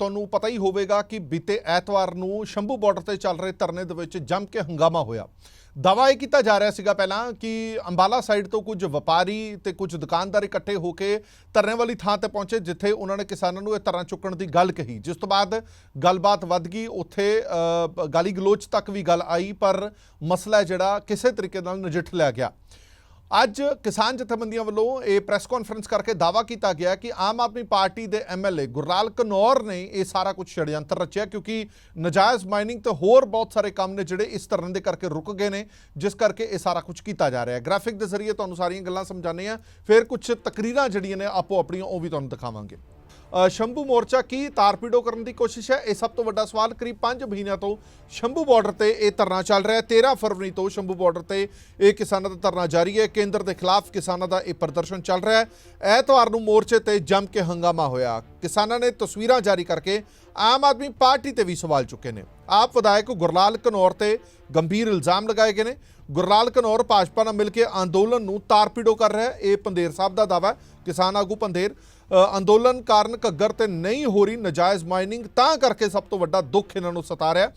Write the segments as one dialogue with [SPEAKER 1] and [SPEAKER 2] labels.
[SPEAKER 1] ਤੁਹਾਨੂੰ ਪਤਾ ਹੀ ਹੋਵੇਗਾ ਕਿ ਬੀਤੇ ਐਤਵਾਰ ਨੂੰ ਸ਼ੰਭੂ ਬਾਰਡਰ ਤੇ ਚੱਲ ਰਹੇ ਧਰਨੇ ਦੇ ਵਿੱਚ ਜੰਮ ਕੇ ਹੰਗਾਮਾ ਹੋਇਆ। ਦਾਵਾ ਇਹ ਕੀਤਾ ਜਾ ਰਿਹਾ ਸੀਗਾ ਪਹਿਲਾਂ ਕਿ ਅੰਬਾਲਾ ਸਾਈਡ ਤੋਂ ਕੁਝ ਵਪਾਰੀ ਤੇ ਕੁਝ ਦੁਕਾਨਦਾਰ ਇਕੱਠੇ ਹੋ ਕੇ ਧਰਨੇ ਵਾਲੀ ਥਾਂ ਤੇ ਪਹੁੰਚੇ, ਜਿੱਥੇ ਉਹਨਾਂ ਨੇ ਕਿਸਾਨਾਂ ਨੂੰ ਇਹ ਧਰਨਾ ਚੁੱਕਣ ਦੀ ਗੱਲ ਕਹੀ। ਜਿਸ ਤੋਂ ਬਾਅਦ ਗੱਲਬਾਤ ਵੱਧ ਗਈ। ਉੱਥੇ ਗਾਲੀ ਗਲੋਚ ਤੱਕ ਵੀ ਗੱਲ ਆਈ, ਪਰ ਮਸਲਾ ਜਿਹੜਾ ਕਿਸੇ ਤਰੀਕੇ ਨਾਲ ਨਜਿੱਠ ਲਿਆ ਗਿਆ। ਅੱਜ ਕਿਸਾਨ ਜਥੇਬੰਦੀਆਂ ਵੱਲੋਂ ਇਹ ਪ੍ਰੈਸ ਕਾਨਫਰੰਸ ਕਰਕੇ ਦਾਵਾ ਕੀਤਾ ਗਿਆ ਕਿ ਆਮ ਆਦਮੀ ਪਾਰਟੀ ਦੇ ਐਮਐਲਏ ਗੁਰਲਾਲ ਕਨੌਰ ਨੇ ਇਹ ਸਾਰਾ ਕੁਝ ਛੜਯੰਤਰ ਰਚਿਆ ਕਿਉਂਕਿ ਨਜਾਇਜ਼ ਮਾਈਨਿੰਗ ਤੇ ਹੋਰ ਬਹੁਤ ਸਾਰੇ ਕੰਮ ਨੇ ਜਿਹੜੇ ਇਸ ਧਰਨੇ ਦੇ ਕਰਕੇ ਰੁਕ ਗਏ ਨੇ, ਜਿਸ ਕਰਕੇ ਇਹ ਸਾਰਾ ਕੁਝ ਕੀਤਾ ਜਾ ਰਿਹਾ ਹੈ। ਗ੍ਰਾਫਿਕ ਦੇ ਜ਼ਰੀਏ ਤੁਹਾਨੂੰ ਸਾਰੀਆਂ ਗੱਲਾਂ ਸਮਝਾਉਂਦੇ ਆ ਫਿਰ ਕੁਝ ਤਕਰੀਰਾਂ ਜਿਹੜੀਆਂ ਨੇ ਆਪੋ ਆਪਣੀਆਂ ਉਹ ਵੀ ਤੁਹਾਨੂੰ ਦਿਖਾਵਾਂਗੇ। ਸ਼ੰਭੂ ਮੋਰਚਾ ਕੀ ਤਾਰਪੀਡੋ ਕਰਨ ਦੀ ਕੋਸ਼ਿਸ਼ ਹੈ? ਇਹ ਸਭ ਤੋਂ ਵੱਡਾ ਸਵਾਲ ਕਰੀਬ 5 ਮਹੀਨਿਆਂ ਤੋਂ ਸ਼ੰਭੂ ਬਾਰਡਰ ਤੇ ਇਹ ਧਰਨਾ ਚੱਲ ਰਿਹਾ ਹੈ। 13 ਫਰਵਰੀ ਤੋਂ ਸ਼ੰਭੂ ਬਾਰਡਰ ਤੇ ਇਹ ਕਿਸਾਨਾਂ ਦਾ ਧਰਨਾ ਜਾਰੀ ਹੈ। ਕੇਂਦਰ ਦੇ ਖਿਲਾਫ ਕਿਸਾਨਾਂ ਦਾ ਇਹ ਪ੍ਰਦਰਸ਼ਨ ਚੱਲ ਰਿਹਾ ਹੈ। ਐਤਵਾਰ ਨੂੰ ਮੋਰਚੇ ਤੇ ਜੰਮ ਕੇ ਹੰਗਾਮਾ ਹੋਇਆ। ਕਿਸਾਨਾਂ ਨੇ ਤਸਵੀਰਾਂ ਜਾਰੀ ਕਰਕੇ ਆਮ ਆਦਮੀ ਪਾਰਟੀ ਤੇ ਵੀ ਸਵਾਲ ਚੁੱਕੇ ਨੇ। ਆਪ ਵਿਧਾਇਕ ਗੁਰਲਾਲ ਕਨੌਰ ਤੇ ਗੰਭੀਰ ਇਲਜ਼ਾਮ ਲਗਾਏ ਗਏ ਨੇ। ਗੁਰਲਾਲ ਕਨੌਰ ਭਾਜਪਾ ਨਾਲ ਮਿਲ ਕੇ ਅੰਦੋਲਨ ਨੂੰ ਤਾਰਪੀਡੋ ਕਰ ਰਿਹਾ ਹੈ। ਇਹ ਪੰਦੇਰ ਸਾਹਿਬ ਦਾ ਦਾਵਾ ਕਿਸਾਨ ਆਗੂ ਪੰਦੇਰ ਅੰਦੋਲਨ ਕਾਰਨ ਘੱਗਰ ਤੇ ਨਹੀਂ ਹੋ ਰਹੀ ਨਜਾਇਜ਼ ਮਾਈਨਿੰਗ, ਤਾਂ ਕਰਕੇ ਸਭ ਤੋਂ ਵੱਡਾ ਦੁੱਖ ਇਹਨਾਂ ਨੂੰ ਸਤਾ ਰਿਹਾ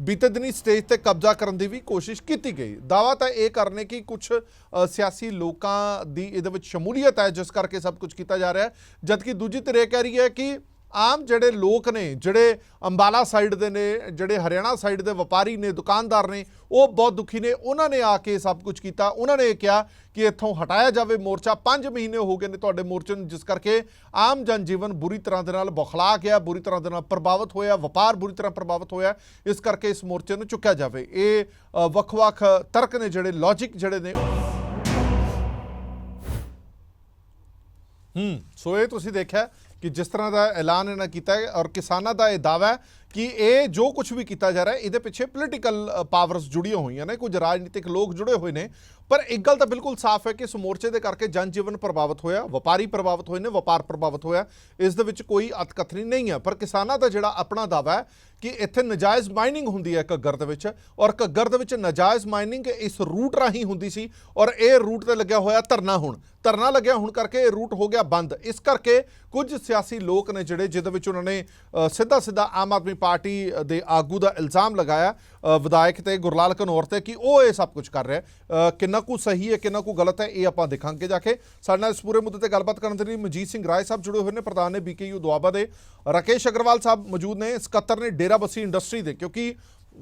[SPEAKER 1] ਬੀਤੇ ਦਿਨੀ ਸਟੇਜ ਤੇ ਕਬਜ਼ਾ ਕਰਨ ਦੀ ਵੀ ਕੋਸ਼ਿਸ਼ ਕੀਤੀ ਗਈ। ਦਾਵਾ ਤਾਂ ਇਹ ਕਰਨੇ ਕਿ ਕੁਝ ਸਿਆਸੀ ਲੋਕਾਂ ਦੀ ਇਹਦੇ ਵਿੱਚ ਸ਼ਮੂਲੀਅਤ ਹੈ, ਜਿਸ ਕਰਕੇ ਸਭ ਕੁਝ ਕੀਤਾ ਜਾ ਰਿਹਾ ਹੈ। ਜਦਕਿ ਦੂਜੀ ਧਿਰ ਇਹ ਕਹਿ ਰਹੀ ਹੈ ਕਿ ਆਮ ਜਿਹੜੇ ਲੋਕ ਨੇ, ਜਿਹੜੇ ਅੰਬਾਲਾ ਸਾਈਡ ਦੇ ਨੇ, ਜਿਹੜੇ ਹਰਿਆਣਾ ਸਾਈਡ ਦੇ ਵਪਾਰੀ ਨੇ, ਦੁਕਾਨਦਾਰ ਨੇ, ਉਹ ਬਹੁਤ ਦੁਖੀ ਨੇ। ਉਹਨਾਂ ਨੇ ਆ ਕੇ ਸਭ ਕੁਝ ਕੀਤਾ। ਉਹਨਾਂ ਨੇ ਇਹ ਕਿਹਾ ਕਿ ਇੱਥੋਂ ਹਟਾਇਆ ਜਾਵੇ ਮੋਰਚਾ। 5 ਮਹੀਨੇ ਹੋ ਗਏ ਨੇ ਤੁਹਾਡੇ ਮੋਰਚੇ ਨੂੰ, ਜਿਸ ਕਰਕੇ ਆਮ ਜਨਜੀਵਨ ਬੁਰੀ ਤਰ੍ਹਾਂ ਦੇ ਨਾਲ ਬੌਖਲਾ ਗਿਆ, ਬੁਰੀ ਤਰ੍ਹਾਂ ਦੇ ਨਾਲ ਪ੍ਰਭਾਵਿਤ ਹੋਇਆ, ਵਪਾਰ ਬੁਰੀ ਤਰ੍ਹਾਂ ਪ੍ਰਭਾਵਿਤ ਹੋਇਆ। ਇਸ ਕਰਕੇ ਇਸ ਮੋਰਚੇ ਨੂੰ ਚੁੱਕਿਆ ਜਾਵੇ। ਇਹ ਵੱਖ-ਵੱਖ ਤਰਕ ਨੇ ਜਿਹੜੇ ਲੌਜੀਕ ਜਿਹੜੇ ਨੇ। ਹੂੰ, ਸੋ ਇਹ ਤੁਸੀਂ ਦੇਖਿਆ। ਕਿ ਜਿਸ ਤਰ੍ਹਾਂ ਦਾ ਐਲਾਨ ਇਹਨਾਂ ਕੀਤਾ ਹੈ ਔਰ ਕਿਸਾਨਾਂ ਦਾ ਇਹ ਦਾਵਾ ਹੈ ਕਿ ਇਹ ਜੋ ਕੁਝ ਵੀ ਕੀਤਾ ਜਾ ਰਿਹਾ ਹੈ, ਇਹਦੇ ਪਿੱਛੇ ਪੋਲੀਟੀਕਲ ਪਾਵਰਸ ਜੁੜੀਆਂ ਹੋਈਆਂ ਨੇ, ਕੁਝ ਰਾਜਨੀਤਿਕ ਲੋਕ ਜੁੜੇ ਹੋਏ ਨੇ। ਪਰ ਇੱਕ ਗੱਲ ਤਾਂ ਬਿਲਕੁਲ ਸਾਫ਼ ਹੈ ਕਿ ਇਸ ਮੋਰਚੇ ਦੇ ਕਰਕੇ ਜਨਜੀਵਨ ਪ੍ਰਭਾਵਿਤ ਹੋਇਆ, ਵਪਾਰੀ ਪ੍ਰਭਾਵਿਤ ਹੋਏ ਨੇ, ਵਪਾਰ ਪ੍ਰਭਾਵਿਤ ਹੋਇਆ। ਇਸ ਦੇ ਵਿੱਚ ਕੋਈ ਅਤਕਥਨੀ ਨਹੀਂ ਹੈ, ਪਰ ਕਿਸਾਨਾਂ ਦਾ ਜਿਹੜਾ ਆਪਣਾ ਦਾਵਾ ਹੈ ਕਿ ਇੱਥੇ ਨਜਾਇਜ਼ ਮਾਈਨਿੰਗ ਹੁੰਦੀ ਹੈ ਘੱਗਰ ਦੇ ਵਿੱਚ ਔਰ ਘੱਗਰ ਦੇ ਵਿੱਚ ਨਜਾਇਜ਼ ਮਾਈਨਿੰਗ ਇਸ ਰੂਟ ਰਾਹੀਂ ਹੁੰਦੀ ਸੀ ਔਰ ਇਹ ਰੂਟ ਤੇ ਲੱਗਿਆ ਹੋਇਆ ਧਰਨਾ ਹੁਣ। ਧਰਨਾ ਲੱਗਿਆ ਹੁਣ ਕਰਕੇ ਇਹ ਰੂਟ ਹੋ ਗਿਆ ਬੰਦ। ਇਸ ਕਰਕੇ ਕੁਝ ਸਿਆਸੀ ਲੋਕ ਨੇ ਜਿਹੜੇ ਜਿਹਦੇ ਵਿੱਚ ਉਹਨਾਂ ਨੇ ਸਿੱਧਾ ਸਿੱਧਾ ਆਮ ਆਦਮੀ ਪਾਰਟੀ ਦੇ ਆਗੂ ਦਾ ਇਲਜ਼ਾਮ ਲਗਾਇਆ ਵਿਧਾਇਕ ਤੇ ਗੁਰਲਾਲ ਕਨੌਰ ਤੇ ਕਿ ਉਹ ਇਹ ਸਭ ਕੁਝ ਕਰ ਰਿਹਾ ਹੈ। ਕਿੰਨਾ ਕੁ ਸਹੀ ਹੈ ਕਿੰਨਾ ਕੁ ਗਲਤ ਹੈ, ਇਹ ਆਪਾਂ ਦੇਖਾਂਗੇ ਜਾ ਕੇ। ਸਾਡੇ ਨਾਲ ਇਸ ਪੂਰੇ ਮੁੱਦੇ ਤੇ ਗੱਲਬਾਤ ਕਰਨ ਦੇ ਲਈ ਮਨਜੀਤ ਸਿੰਘ ਰਾਏ ਸਾਹਿਬ ਜੁੜੇ ਹੋਏ ਨੇ, ਪ੍ਰਧਾਨ ਨੇ ਬੀਕੇਯੂ ਦੁਆਬਾ ਦੇ। ਰਾਕੇਸ਼ ਅਗਰਵਾਲ ਸਾਹਿਬ ਮੌਜੂਦ ਨੇ, ਸਕੱਤਰ ਨੇ ਡੇਰਾਬੱਸੀ ਇੰਡਸਟਰੀ ਦੇ, ਕਿਉਂਕਿ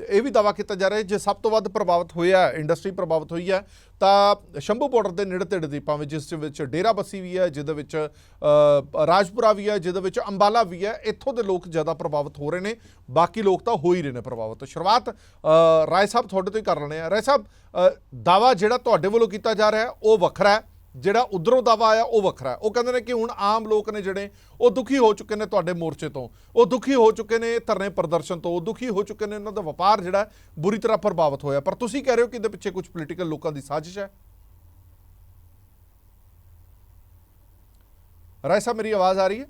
[SPEAKER 1] ਇਹ ਵੀ ਦਾਵਾ ਕੀਤਾ ਜਾ ਰਿਹਾ ਹੈ ਜੇ ਸਭ ਤੋਂ ਵੱਧ ਪ੍ਰਭਾਵਿਤ ਹੋਇਆ ਇੰਡਸਟਰੀ ਪ੍ਰਭਾਵਿਤ ਹੋਈ ਹੈ ਤਾਂ ਸ਼ੰਭੂ ਬਾਰਡਰ ਦੇ ਨੇੜੇ ਤੇੜੇ ਦੀ ਭਾਵੇਂ ਜਿਸ ਦੇ ਵਿੱਚ ਡੇਰਾ ਬੱਸੀ ਵੀ ਹੈ ਜਿਹਦੇ ਵਿੱਚ ਰਾਜਪੁਰਾ ਵੀ ਹੈ ਜਿਹਦੇ ਵਿੱਚ ਅੰਬਾਲਾ ਵੀ ਹੈ ਇੱਥੋਂ ਦੇ ਲੋਕ ਜ਼ਿਆਦਾ ਪ੍ਰਭਾਵਿਤ ਹੋ ਰਹੇ ਨੇ ਬਾਕੀ ਲੋਕ ਤਾਂ ਹੋ ਹੀ ਰਹੇ ਨੇ ਪ੍ਰਭਾਵਿਤ। ਸ਼ੁਰੂਆਤ ਰਾਏ ਸਾਹਿਬ ਤੁਹਾਡੇ ਤੋਂ ਹੀ ਕਰ ਲੈਣੇ ਆ ਰਾਏ ਸਾਹਿਬ ਅ, ਦਾਵਾ ਜਿਹੜਾ ਤੁਹਾਡੇ ਵੱਲੋਂ ਕੀਤਾ ਜਾ ਰਿਹਾ ਉਹ ਵੱਖਰਾ ਹੈ। ਜਿਹੜਾ ਉਧਰੋਂ ਦਾਵਾ ਆਇਆ ਉਹ ਵੱਖਰਾ ਉਹ ਕਹਿੰਦੇ ਨੇ ਕਿ ਹੁਣ ਆਮ ਲੋਕ ਨੇ ਜਿਹੜੇ, ਉਹ ਦੁਖੀ ਹੋ ਚੁੱਕੇ ਨੇ ਤੁਹਾਡੇ ਮੋਰਚੇ ਤੋਂ। ਉਹ ਦੁਖੀ ਹੋ ਚੁੱਕੇ ਨੇ ਧਰਨੇ ਪ੍ਰਦਰਸ਼ਨ ਤੋਂ। ਉਹ ਦੁਖੀ ਹੋ ਚੁੱਕੇ ਨੇ ਉਹਨਾਂ ਦਾ ਵਪਾਰ ਜਿਹੜਾ ਬੁਰੀ ਤਰ੍ਹਾਂ ਪ੍ਰਭਾਵਿਤ ਹੋਇਆ। ਪਰ ਤੁਸੀਂ ਕਹਿ ਰਹੇ ਹੋ ਕਿ ਇਹਦੇ ਪਿੱਛੇ ਕੁਝ ਪੋਲੀਟੀਕਲ ਲੋਕਾਂ ਦੀ ਸਾਜ਼ਿਸ਼ ਹੈ? ਰਾਏ ਸਾਹਿਬ, ਮੇਰੀ ਆਵਾਜ਼ ਆ ਰਹੀ ਹੈ?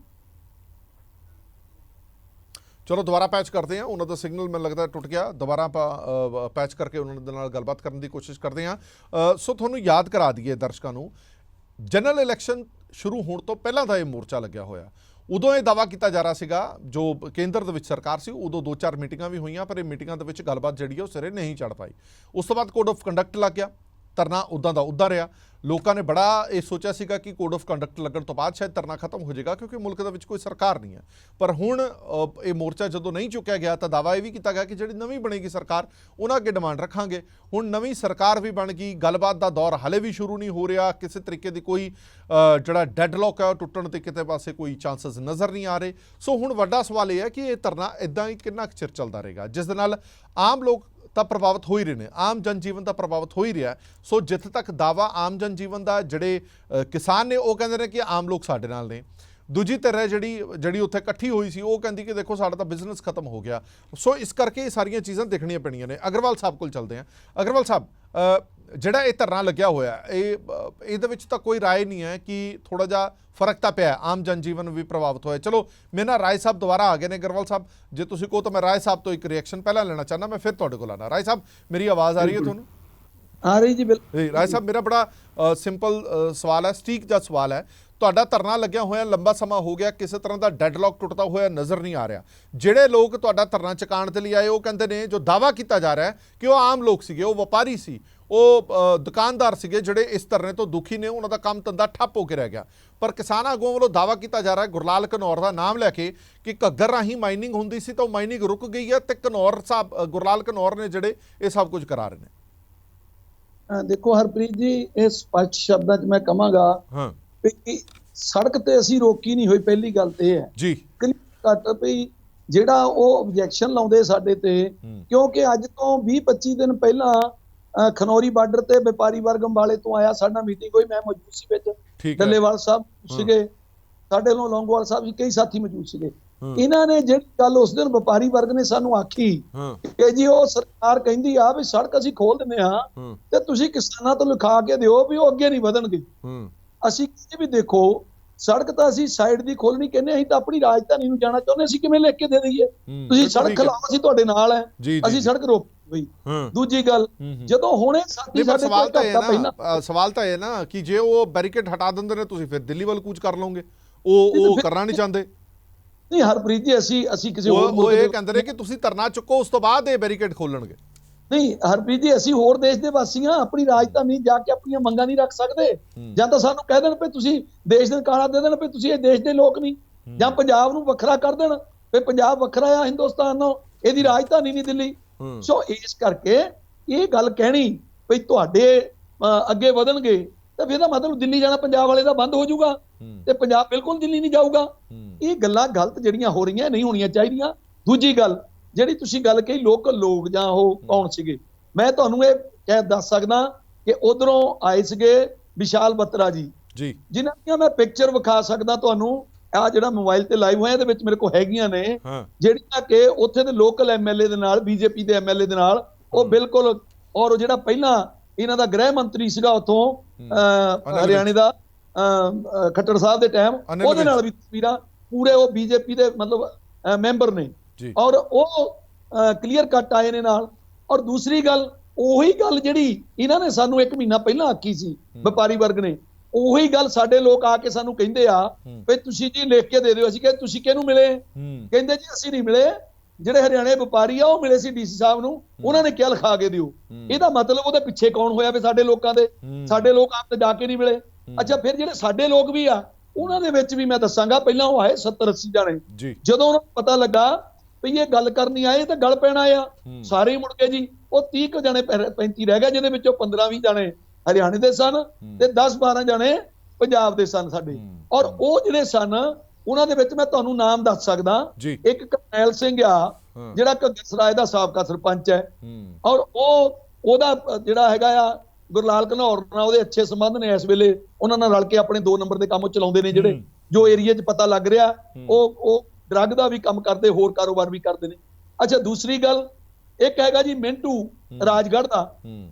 [SPEAKER 1] ਚਲੋ, ਦੁਬਾਰਾ ਪੈਚ ਕਰਦੇ ਹਾਂ। ਉਹਨਾਂ ਦਾ ਸਿਗਨਲ ਮੈਨੂੰ ਲੱਗਦਾ ਟੁੱਟ ਗਿਆ। ਦੁਬਾਰਾ ਆਪਾਂ ਪੈਚ ਕਰਕੇ ਉਹਨਾਂ ਦੇ ਨਾਲ ਗੱਲਬਾਤ ਕਰਨ ਦੀ ਕੋਸ਼ਿਸ਼ ਕਰਦੇ ਹਾਂ। ਸੋ ਤੁਹਾਨੂੰ ਯਾਦ ਕਰਾ ਦਈਏ ਦਰਸ਼ਕਾਂ ਨੂੰ ਜਨਰਲ ਇਲੈਕਸ਼ਨ ਸ਼ੁਰੂ ਹੋਣ ਤੋਂ ਪਹਿਲਾਂ ਦਾ ਇਹ ਮੋਰਚਾ ਲੱਗਿਆ ਹੋਇਆ। ਉਦੋਂ ਇਹ ਦਾਵਾ ਕੀਤਾ ਜਾ ਰਿਹਾ ਸੀਗਾ, ਜੋ ਕੇਂਦਰ ਦੇ ਵਿੱਚ ਸਰਕਾਰ ਸੀ, ਉਦੋਂ ਦੋ ਚਾਰ ਮੀਟਿੰਗਾਂ ਵੀ ਹੋਈਆਂ, ਪਰ ਇਹ ਮੀਟਿੰਗਾਂ ਦੇ ਵਿੱਚ ਗੱਲਬਾਤ ਜਿਹੜੀ ਉਹ ਸਿਰੇ ਨਹੀਂ ਚੜ ਪਾਈ। ਉਸ ਤੋਂ ਬਾਅਦ ਕੋਡ ਆਫ ਕੰਡਕਟ ਲੱਗ ਗਿਆ। ਧਰਨਾ ਉਦਾਂ ਦਾ ਉਦਾਂ ਰਿਹਾ। ਲੋਕਾਂ ਨੇ ਬੜਾ ਇਹ ਸੋਚਿਆ ਸੀਗਾ ਕਿ ਕੋਡ ਆਫ ਕੰਡਕਟ ਲੱਗਣ ਤੋਂ ਬਾਅਦ ਸ਼ਾਇਦ ਧਰਨਾ ਖਤਮ ਹੋ ਜਾਏਗਾ ਕਿਉਂਕਿ ਮੁਲਕ ਦੇ ਵਿੱਚ ਕੋਈ ਸਰਕਾਰ ਨਹੀਂ ਹੈ। ਪਰ ਹੁਣ ਇਹ ਮੋਰਚਾ ਜਦੋਂ ਨਹੀਂ ਚੁੱਕਿਆ ਗਿਆ ਤਾਂ ਦਾਵਾ ਇਹ ਵੀ ਕੀਤਾ ਗਿਆ ਕਿ ਜਿਹੜੀ ਨਵੀਂ ਬਣੇਗੀ ਸਰਕਾਰ, ਉਹਨਾਂ ਅੱਗੇ ਡਿਮਾਂਡ ਰੱਖਾਂਗੇ। ਹੁਣ ਨਵੀਂ ਸਰਕਾਰ ਵੀ ਬਣ ਗਈ, ਗੱਲਬਾਤ ਦਾ ਦੌਰ ਹਲੇ ਵੀ ਸ਼ੁਰੂ ਨਹੀਂ ਹੋ ਰਿਹਾ, ਕਿਸੇ ਤਰੀਕੇ ਦੀ ਕੋਈ ਜਿਹੜਾ ਡੈਡਲੌਕ ਹੈ ਉਹ ਟੁੱਟਣ ਦੇ ਕਿਤੇ ਪਾਸੇ ਕੋਈ ਚਾਂਸਸ ਨਜ਼ਰ ਨਹੀਂ ਆ ਰਹੇ। ਸੋ ਹੁਣ ਵੱਡਾ ਸਵਾਲ ਇਹ ਹੈ ਕਿ ਇਹ ਧਰਨਾ ਇਦਾਂ ਹੀ ਕਿੰਨਾ ਕੁ ਚਿਰ ਚੱਲਦਾ ਰਹੇਗਾ? ਜਿਸ ਦੇ ਨਾਲ ਆਮ ਲੋਕ ਤਾਂ ਪ੍ਰਭਾਵਿਤ ਹੋ ਹੀ ਰਹੇ ਨੇ। ਆਮ ਜਨ ਜੀਵਨ ਤਾਂ ਪ੍ਰਭਾਵਿਤ ਹੋ ਹੀ ਰਿਹਾ ਸੋ ਜਿੱਥੇ ਤੱਕ ਦਾਵਾ ਆਮ ਜਨ ਜੀਵਨ ਦਾ, ਜਿਹੜੇ ਕਿਸਾਨ ਨੇ, ਉਹ ਕਹਿੰਦੇ ਨੇ ਕਿ ਆਮ ਲੋਕ ਸਾਡੇ ਨਾਲ ਨੇ। ਦੂਜੀ ਤਰ੍ਹਾਂ ਜਿਹੜੀ ਜਿਹੜੀ ਉੱਥੇ ਇਕੱਠੀ ਹੋਈ ਸੀ, ਉਹ ਕਹਿੰਦੀ ਕਿ ਦੇਖੋ ਸਾਡਾ ਤਾਂ ਬਿਜ਼ਨਸ ਖਤਮ ਹੋ ਗਿਆ। ਸੋ ਇਸ ਕਰਕੇ ਇਹ ਸਾਰੀਆਂ ਚੀਜ਼ਾਂ ਦੇਖਣੀਆਂ ਪੈਣੀਆਂ ਨੇ। ਅਗਰਵਾਲ ਸਾਹਿਬ ਕੋਲ ਚੱਲਦੇ ਹਾਂ। ਅਗਰਵਾਲ ਸਾਹਿਬ ਜਿਹੜਾ ਇਹ ਧਰਨਾ ਲੱਗਿਆ ਹੋਇਆ ਇਹ ਇਹਦੇ ਵਿੱਚ ਤਾਂ ਕੋਈ ਰਾਏ ਨਹੀਂ ਹੈ ਕਿ ਥੋੜਾ ਜਿਹਾ ਫ਼ਰਕ ਤਾਂ ਪਿਆ ਆਮ ਜਨਜੀਵਨ ਵੀ ਪ੍ਰਭਾਵਿਤ ਹੋਇਆ ਚਲੋ ਮੇਰੇ ਨਾਲ ਰਾਏ ਸਾਹਿਬ ਦੁਬਾਰਾ ਆ ਗਏ ਨੇ ਅਗਰਵਾਲ ਸਾਹਿਬ ਜੇ ਤੁਸੀਂ ਕਹੋ ਤਾਂ ਮੈਂ ਰਾਏ ਸਾਹਿਬ ਤੋਂ ਇੱਕ ਰਿਐਕਸ਼ਨ ਪਹਿਲਾਂ ਲੈਣਾ ਚਾਹੁੰਦਾ ਮੈਂ ਫਿਰ ਤੁਹਾਡੇ ਕੋਲ ਆਣਾ ਰਾਏ ਸਾਹਿਬ ਮੇਰੀ ਆਵਾਜ਼ ਆ ਰਹੀ ਹੈ ਤੁਹਾਨੂੰ?
[SPEAKER 2] ਆ ਰਹੀ ਜੀ ਬਿਲਕੁਲ।
[SPEAKER 1] ਰਾਏ ਸਾਹਿਬ ਮੇਰਾ ਬੜਾ ਸਿੰਪਲ ਸਵਾਲ ਹੈ ਸਟੀਕ ਜਿਹਾ ਸਵਾਲ ਹੈ। ਤੁਹਾਡਾ ਧਰਨਾ ਲੱਗਿਆ ਹੋਇਆ ਲੰਬਾ ਸਮਾਂ ਹੋ ਗਿਆ ਕਿਸੇ ਤਰ੍ਹਾਂ ਦਾ ਡੈਡਲੌਕ ਟੁੱਟਦਾ ਹੋਇਆ ਨਜ਼ਰ ਨਹੀਂ ਆ ਰਿਹਾ। ਜਿਹੜੇ ਲੋਕ ਤੁਹਾਡਾ ਧਰਨਾ ਚੁਕਾਉਣ ਦੇ ਲਈ ਆਏ ਉਹ ਕਹਿੰਦੇ ਨੇ ਜੋ ਦਾਵਾ ਕੀਤਾ ਜਾ ਰਿਹਾ ਹੈ ਕਿ ਉਹ ਆਮ ਲੋਕ ਸੀਗੇ ਉਹ ਵਪਾਰੀ ਸੀ ਉਹ ਦੁਕਾਨਦਾਰ ਸੀਗੇ ਜਿਹੜੇ ਇਸ ਧਰਨੇ ਤੋਂ ਦੁਖੀ ਨੇ ਉਹਨਾਂ ਦਾ ਕੰਮ ਧੰਦਾ ਠੱਪ ਹੋ ਕੇ ਰਹਿ ਗਿਆ। ਪਰ ਕਿਸਾਨ ਆਗੂਆਂ ਵੱਲੋਂ ਦਾਵਾ ਕੀਤਾ ਜਾ ਰਿਹਾ ਹੈ ਗੁਰਲਾਲ ਘਨੌਰ ਦਾ ਨਾਮ ਲੈ ਕੇ ਕਿ ਘੱਗਰ ਰਾਹੀਂ ਮਾਈਨਿੰਗ ਹੁੰਦੀ ਸੀ ਤਾਂ ਉਹ ਮਾਈਨਿੰਗ ਰੁਕ ਗਈ ਹੈ ਤੇ ਘਨੌਰ ਸਾਹਿਬ ਗੁਰਲਾਲ ਘਨੌਰ ਨੇ ਜਿਹੜੇ ਇਹ ਸਭ ਕੁਝ ਕਰਾ ਰਹੇ ਨੇ।
[SPEAKER 2] ਦੇਖੋ ਹਰਪ੍ਰੀਤ ਜੀ ਇਹ ਸਪਸ਼ਟ ਸ਼ਬਦਾਂ 'ਚ ਮੈਂ ਕਹਾਂਗਾ
[SPEAKER 1] ਹਾਂ।
[SPEAKER 2] ਵੀ ਸੜਕ ਤੇ ਅਸੀਂ ਰੋਕੀ ਨਹੀਂ ਹੋਈ ਪਹਿਲੀ ਗੱਲ ਤੇ ਇਹ ਹੈ
[SPEAKER 1] ਜੀ।
[SPEAKER 2] ਘੱਟ ਵੀ ਜਿਹੜਾ ਉਹ ਆਬਜੈਕਸ਼ਨ ਲਾਉਂਦੇ ਸਾਡੇ ਤੇ। ਕਿਉਂਕਿ ਅੱਜ ਤੋਂ 20 25 ਦਿਨ ਪਹਿਲਾਂ ਖਨੌਰੀ ਬਾਰਡਰ ਤੇ ਵਪਾਰੀ ਵਰਗ ਅੰਬਾਲੇ ਤੋਂ ਆਇਆ ਸਾਡੇ ਮੀਟਿੰਗ ਹੋਈ ਮੈਂ ਮੌਜੂਦ ਸੀ ਵਿੱਚ। ਡੱਲੇਵਾਲ ਸਾਹਿਬ। ਸੀਗੇ ਸਾਡੇ ਵੱਲੋਂ ਲੌਂਗੋਵਾਲ ਸਾਹਿਬ ਜੀ ਕਈ ਸਾਥੀ ਮੌਜੂਦ ਸੀਗੇ। ਇਹਨਾਂ ਨੇ ਜਿਹੜੀ ਗੱਲ ਉਸ ਦਿਨ ਵਪਾਰੀ ਵਰਗ ਨੇ ਸਾਨੂੰ ਆਖੀ ਕਿ ਜੀ ਉਹ ਸਰਕਾਰ ਕਹਿੰਦੀ ਆ ਵੀ ਸੜਕ ਅਸੀਂ ਖੋਲ ਦਿੰਦੇ ਹਾਂ। ਤੇ ਤੁਸੀਂ ਕਿਸਾਨਾਂ ਤੋਂ ਲਿਖਾ ਕੇ ਦਿਓ ਵੀ ਉਹ ਅੱਗੇ ਨਹੀਂ ਵਧਣਗੇ।
[SPEAKER 1] ਹਾਂ।
[SPEAKER 2] ਅਸੀਂ ਕਹਿੰਦੇ ਵੀ ਦੇਖੋ ਸੜਕ ਤਾਂ ਅਸੀਂ ਸਾਈਡ ਦੀ ਖੋਲਣੀ ਕਹਿੰਦੇ ਅਸੀਂ ਤਾਂ ਆਪਣੀ ਰਾਜਧਾਨੀ ਨੂੰ ਜਾਣਾ ਚਾਹੁੰਦੇ ਅਸੀਂ ਕਿਵੇਂ ਲਿਖ ਕੇ ਦੇ ਦਈਏ? ਤੁਸੀਂ ਸੜਕ। ਖਲਾਓ ਅਸੀਂ ਤੁਹਾਡੇ ਨਾਲ ਹੈ। ਅਸੀਂ। ਸੜਕ ਰੋਕ ਬਈ ਦੂਜੀ ਗੱਲ। ਜਦੋਂ ਹੁਣੇ ਸਾਡੇ
[SPEAKER 1] ਸਵਾਲ
[SPEAKER 2] ਕੋਲ
[SPEAKER 1] ਤਾਂ ਇਹ
[SPEAKER 2] ਹਫ਼ਤਾ
[SPEAKER 1] ਹੈ
[SPEAKER 2] ਪਹਿਲਾਂ
[SPEAKER 1] ਸਵਾਲ ਤਾਂ ਇਹ ਨਾ ਕਿ ਜੇ ਉਹ ਬੈਰੀਕੇਡ ਹਟਾ ਦਿੰਦੇ ਨੇ ਤੁਸੀਂ ਫਿਰ ਦਿੱਲੀ ਵੱਲ ਕੂਚ ਕਰ ਲਓਗੇ। ਉਹ ਉਹ ਕਰਨਾ ਨਹੀਂ ਚਾਹੁੰਦੇ।
[SPEAKER 2] ਨਹੀਂ ਹਰਪ੍ਰੀਤ ਜੀ ਅਸੀਂ ਅਸੀਂ ਕਿਸੇ ਹੋਰ
[SPEAKER 1] ਉਹ ਇਹ ਕਹਿੰਦੇ ਨੇ ਕਿ ਤੁਸੀਂ ਧਰਨਾ ਚੁੱਕੋ ਉਸ ਤੋਂ ਬਾਅਦ ਇਹ ਬੈਰੀਕੇਡ ਖੋਲਣਗੇ।
[SPEAKER 2] ਨਹੀਂ ਹਰਪ੍ਰੀਤ ਜੀ ਅਸੀਂ ਹੋਰ ਦੇਸ਼ ਦੇ ਵਾਸੀ ਹਾਂ ਆਪਣੀ ਰਾਜਧਾਨੀ ਜਾ ਕੇ ਆਪਣੀਆਂ ਮੰਗਾਂ ਨਹੀਂ ਰੱਖ ਸਕਦੇ। ਜਾਂ ਤਾਂ ਸਾਨੂੰ ਕਹਿ ਦੇਣ ਵੀ ਤੁਸੀਂ ਦੇਸ਼ ਦੇ ਕਾਰਾ ਦੇ ਦੇਣ ਵੀ ਤੁਸੀਂ ਇਹ ਦੇਸ਼ ਦੇ ਲੋਕ ਨਹੀਂ ਜਾਂ ਪੰਜਾਬ ਨੂੰ ਵੱਖਰਾ ਕਰ ਦੇਣ ਵੀ ਪੰਜਾਬ ਵੱਖਰਾ ਆ ਹਿੰਦੁਸਤਾਨ ਨੂੰ ਇਹਦੀ ਰਾਜਧਾਨੀ ਨਹੀਂ ਦਿੱਲੀ। ਸੋ ਇਸ ਕਰਕੇ ਇਹ ਗੱਲ ਕਹਿਣੀ ਵੀ ਤੁਹਾਡੇ ਅੱਗੇ ਵਧਣਗੇ ਤਾਂ ਫਿਰ ਇਹਦਾ ਮਤਲਬ ਦਿੱਲੀ ਜਾਣਾ ਪੰਜਾਬ ਵਾਲੇ ਦਾ ਬੰਦ ਹੋ ਜਾਊਗਾ। ਤੇ ਪੰਜਾਬ ਬਿਲਕੁਲ ਦਿੱਲੀ ਨਹੀਂ ਜਾਊਗਾ। ਇਹ ਗੱਲਾਂ ਗਲਤ ਜਿਹੜੀਆਂ ਹੋ ਰਹੀਆਂ ਨਹੀਂ ਹੋਣੀਆਂ ਚਾਹੀਦੀਆਂ ਦੂਜੀ ਗੱਲ ਜਿਹੜੀ ਤੁਸੀਂ ਗੱਲ ਕਹੀ ਲੋਕਲ ਲੋਕ ਜਾਂ ਉਹ ਕੌਣ ਸੀਗੇ? ਮੈਂ ਤੁਹਾਨੂੰ ਇਹ ਕਹਿ ਦੱਸ ਸਕਦਾ ਕਿ ਉਧਰੋਂ ਆਏ ਸੀਗੇ ਵਿਸ਼ਾਲ ਬੱਤਰਾ ਜੀ।
[SPEAKER 1] ਜੀ।
[SPEAKER 2] ਜਿਨ੍ਹਾਂ ਦੀਆਂ ਮੈਂ ਪਿਕਚਰ ਵਿਖਾ ਸਕਦਾ ਤੁਹਾਨੂੰ। ਆ ਜਿਹੜਾ ਮੋਬਾਈਲ ਤੇ ਲਾਈਵ ਹੋਇਆ ਇਹਦੇ ਵਿੱਚ ਮੇਰੇ ਕੋਲ ਹੈਗੀਆਂ ਨੇ। ਜਿਹੜੀਆਂ ਕਿ ਉੱਥੇ ਦੇ ਲੋਕਲ ਐਮਐਲਏ ਦੇ ਨਾਲ ਬੀਜੇਪੀ ਦੇ ਐਮਐਲਏ ਦੇ ਨਾਲ ਉਹ ਬਿਲਕੁਲ ਔਰ ਉਹ ਜਿਹੜਾ ਪਹਿਲਾਂ ਇਹਨਾਂ ਦਾ ਗ੍ਰਹਿ ਮੰਤਰੀ ਸੀਗਾ ਉਥੋਂ ਹਰਿਆਣੇ ਦਾ ਖੱਟੜ ਸਾਹਿਬ ਦੇ ਟਾਈਮ ਉਹਦੇ ਨਾਲ। ਵੀ ਤਸਵੀਰਾਂ ਪੂਰੇ ਉਹ ਬੀਜੇਪੀ ਦੇ ਮਤਲਬ ਮੈਂਬਰ ਨੇ। ਔਰ ਉਹ ਕਲੀਅਰ ਕੱਟ ਆਏ ਨੇ ਨਾਲ। ਔਰ ਦੂਸਰੀ ਗੱਲ ਉਹੀ ਗੱਲ ਜਿਹੜੀ ਇਹਨਾਂ ਨੇ ਸਾਨੂੰ ਇੱਕ ਮਹੀਨਾ ਪਹਿਲਾਂ ਆਖੀ ਸੀ ਵਪਾਰੀ ਵਰਗ ਨੇ। ਉਹੀ ਗੱਲ ਸਾਡੇ ਲੋਕ ਆ ਕੇ ਸਾਨੂੰ ਕਹਿੰਦੇ ਆ। ਵੀ ਤੁਸੀਂ ਜੀ ਲਿਖ ਕੇ ਦੇ ਦਿਓ ਅਸੀਂ ਕਹਿੰਦੇ ਤੁਸੀਂ ਕਿਹਨੂੰ ਮਿਲੇ? ਕਹਿੰਦੇ ਜੀ ਅਸੀਂ ਨਹੀਂ ਮਿਲੇ। ਜਿਹੜੇ ਹਰਿਆਣੇ ਵਪਾਰੀ ਆ ਉਹ ਮਿਲੇ ਸੀ ਡੀਸੀ ਸਾਹਿਬ ਨੂੰ। ਉਹਨਾਂ ਨੇ ਕਿਹਾ ਲਿਖਾ ਕੇ ਦਿਓ। ਇਹਦਾ ਮਤਲਬ ਉਹਦੇ ਪਿੱਛੇ ਕੌਣ ਹੋਇਆ ਵੀ ਸਾਡੇ ਲੋਕਾਂ ਦੇ। ਸਾਡੇ ਲੋਕ ਆਪ ਤੇ ਜਾ ਕੇ ਨਹੀਂ ਮਿਲੇ। ਅੱਛਾ ਫਿਰ ਜਿਹੜੇ ਸਾਡੇ ਲੋਕ ਵੀ ਆ ਉਹਨਾਂ ਦੇ ਵਿੱਚ ਵੀ ਮੈਂ ਦੱਸਾਂਗਾ ਪਹਿਲਾਂ ਉਹ ਆਏ 70 80 ਜਾਣੇ। ਜਦੋਂ ਉਹਨਾਂ ਨੂੰ ਪਤਾ ਲੱਗਾ ਵੀ ਇਹ ਗੱਲ ਕਰਨੀ ਆਏ ਤਾਂ ਗੱਲ ਪੈਣਾ ਆ। ਸਾਰੇ ਮੁੜ ਗਏ ਜੀ ਉਹ 30 ਕੁ ਜਣੇ 35 ਰਹਿ ਗਏ ਜਿਹਦੇ ਵਿੱਚੋਂ 15 20 ਜਣੇ ਹਰਿਆਣੇ ਦੇ ਸਨ ਤੇ 10 12 ਜਣੇ ਪੰਜਾਬ ਦੇ ਸਨ ਸਾਡੇ। ਔਰ ਉਹ ਜਿਹੜੇ ਸਨ ਉਹਨਾਂ ਦੇ ਵਿੱਚ ਮੈਂ ਤੁਹਾਨੂੰ ਨਾਮ ਦੱਸ ਸਕਦਾ। ਇੱਕ ਕਰਨੈਲ ਸਿੰਘ ਆ। ਜਿਹੜਾ ਘੱਗਰ ਸਰਾਏ ਦਾ ਸਾਬਕਾ ਸਰਪੰਚ ਹੈ। ਔਰ ਉਹ ਉਹਦਾ ਜਿਹੜਾ ਹੈਗਾ ਆ ਗੁਰਲਾਲ ਘਨੌਰ ਨਾਲ ਉਹਦੇ ਅੱਛੇ ਸੰਬੰਧ ਨੇ ਇਸ ਵੇਲੇ। ਉਹਨਾਂ ਨਾਲ ਰਲ ਕੇ ਆਪਣੇ 2 ਨੰਬਰ ਦੇ ਕੰਮ ਚਲਾਉਂਦੇ ਨੇ ਜਿਹੜੇ। ਜੋ ਏਰੀਆ 'ਚ ਪਤਾ ਲੱਗ ਰਿਹਾ ਉਹ ਉਹ ਡਰੱਗ ਦਾ ਵੀ ਕੰਮ ਕਰਦੇ ਹੋਰ ਕਾਰੋਬਾਰ ਵੀ ਕਰਦੇ ਨੇ। ਅੱਛਾ ਦੂਸਰੀ ਗੱਲ ਇੱਕ ਹੈਗਾ ਜੀ ਮਿੰਟੂ ਰਾਜਗੜ੍ਹ ਦਾ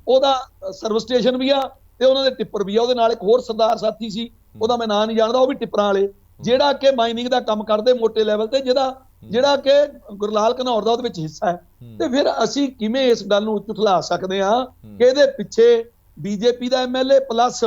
[SPEAKER 2] ਉਹਦਾ ਸਰਵਿਸ ਸਟੇਸ਼ਨ ਵੀ ਆ ਤੇ ਉਹਨਾਂ ਦੇ ਟਿੱਪਰ ਵੀ ਆ ਉਹਦੇ ਨਾਲ ਇੱਕ ਹੋਰ ਸਰਦਾਰ ਸਾਥੀ ਸੀ ਉਹਦਾ ਮੈਂ ਨਾਂ ਨਹੀਂ ਜਾਣਦਾ ਉਹ ਵੀ ਟਿੱਪਰਾਂ ਵਾਲੇ। ਜਿਹੜਾ ਕਿ ਮਾਈਨਿੰਗ ਦਾ ਕੰਮ ਕਰਦੇ ਮੋٹے ਲੈਵਲ ਤੇ ਜਿਹਦਾ ਜਿਹੜਾ ਕਿ ਗੁਰਲਾਲ ਘਨੌਰ ਦਾ ਉਹਦੇ ਵਿੱਚ ਹਿੱਸਾ ਹੈ। ਤੇ ਫਿਰ ਅਸੀਂ ਕਿਵੇਂ ਇਸ ਗੱਲ ਨੂੰ ਝੁਠਲਾ ਸਕਦੇ ਹਾਂ ਕਿ ਇਹਦੇ ਪਿੱਛੇ ਬੀਜੇਪੀ ਦਾ ਐਮਐਲਏ ਪਲੱਸ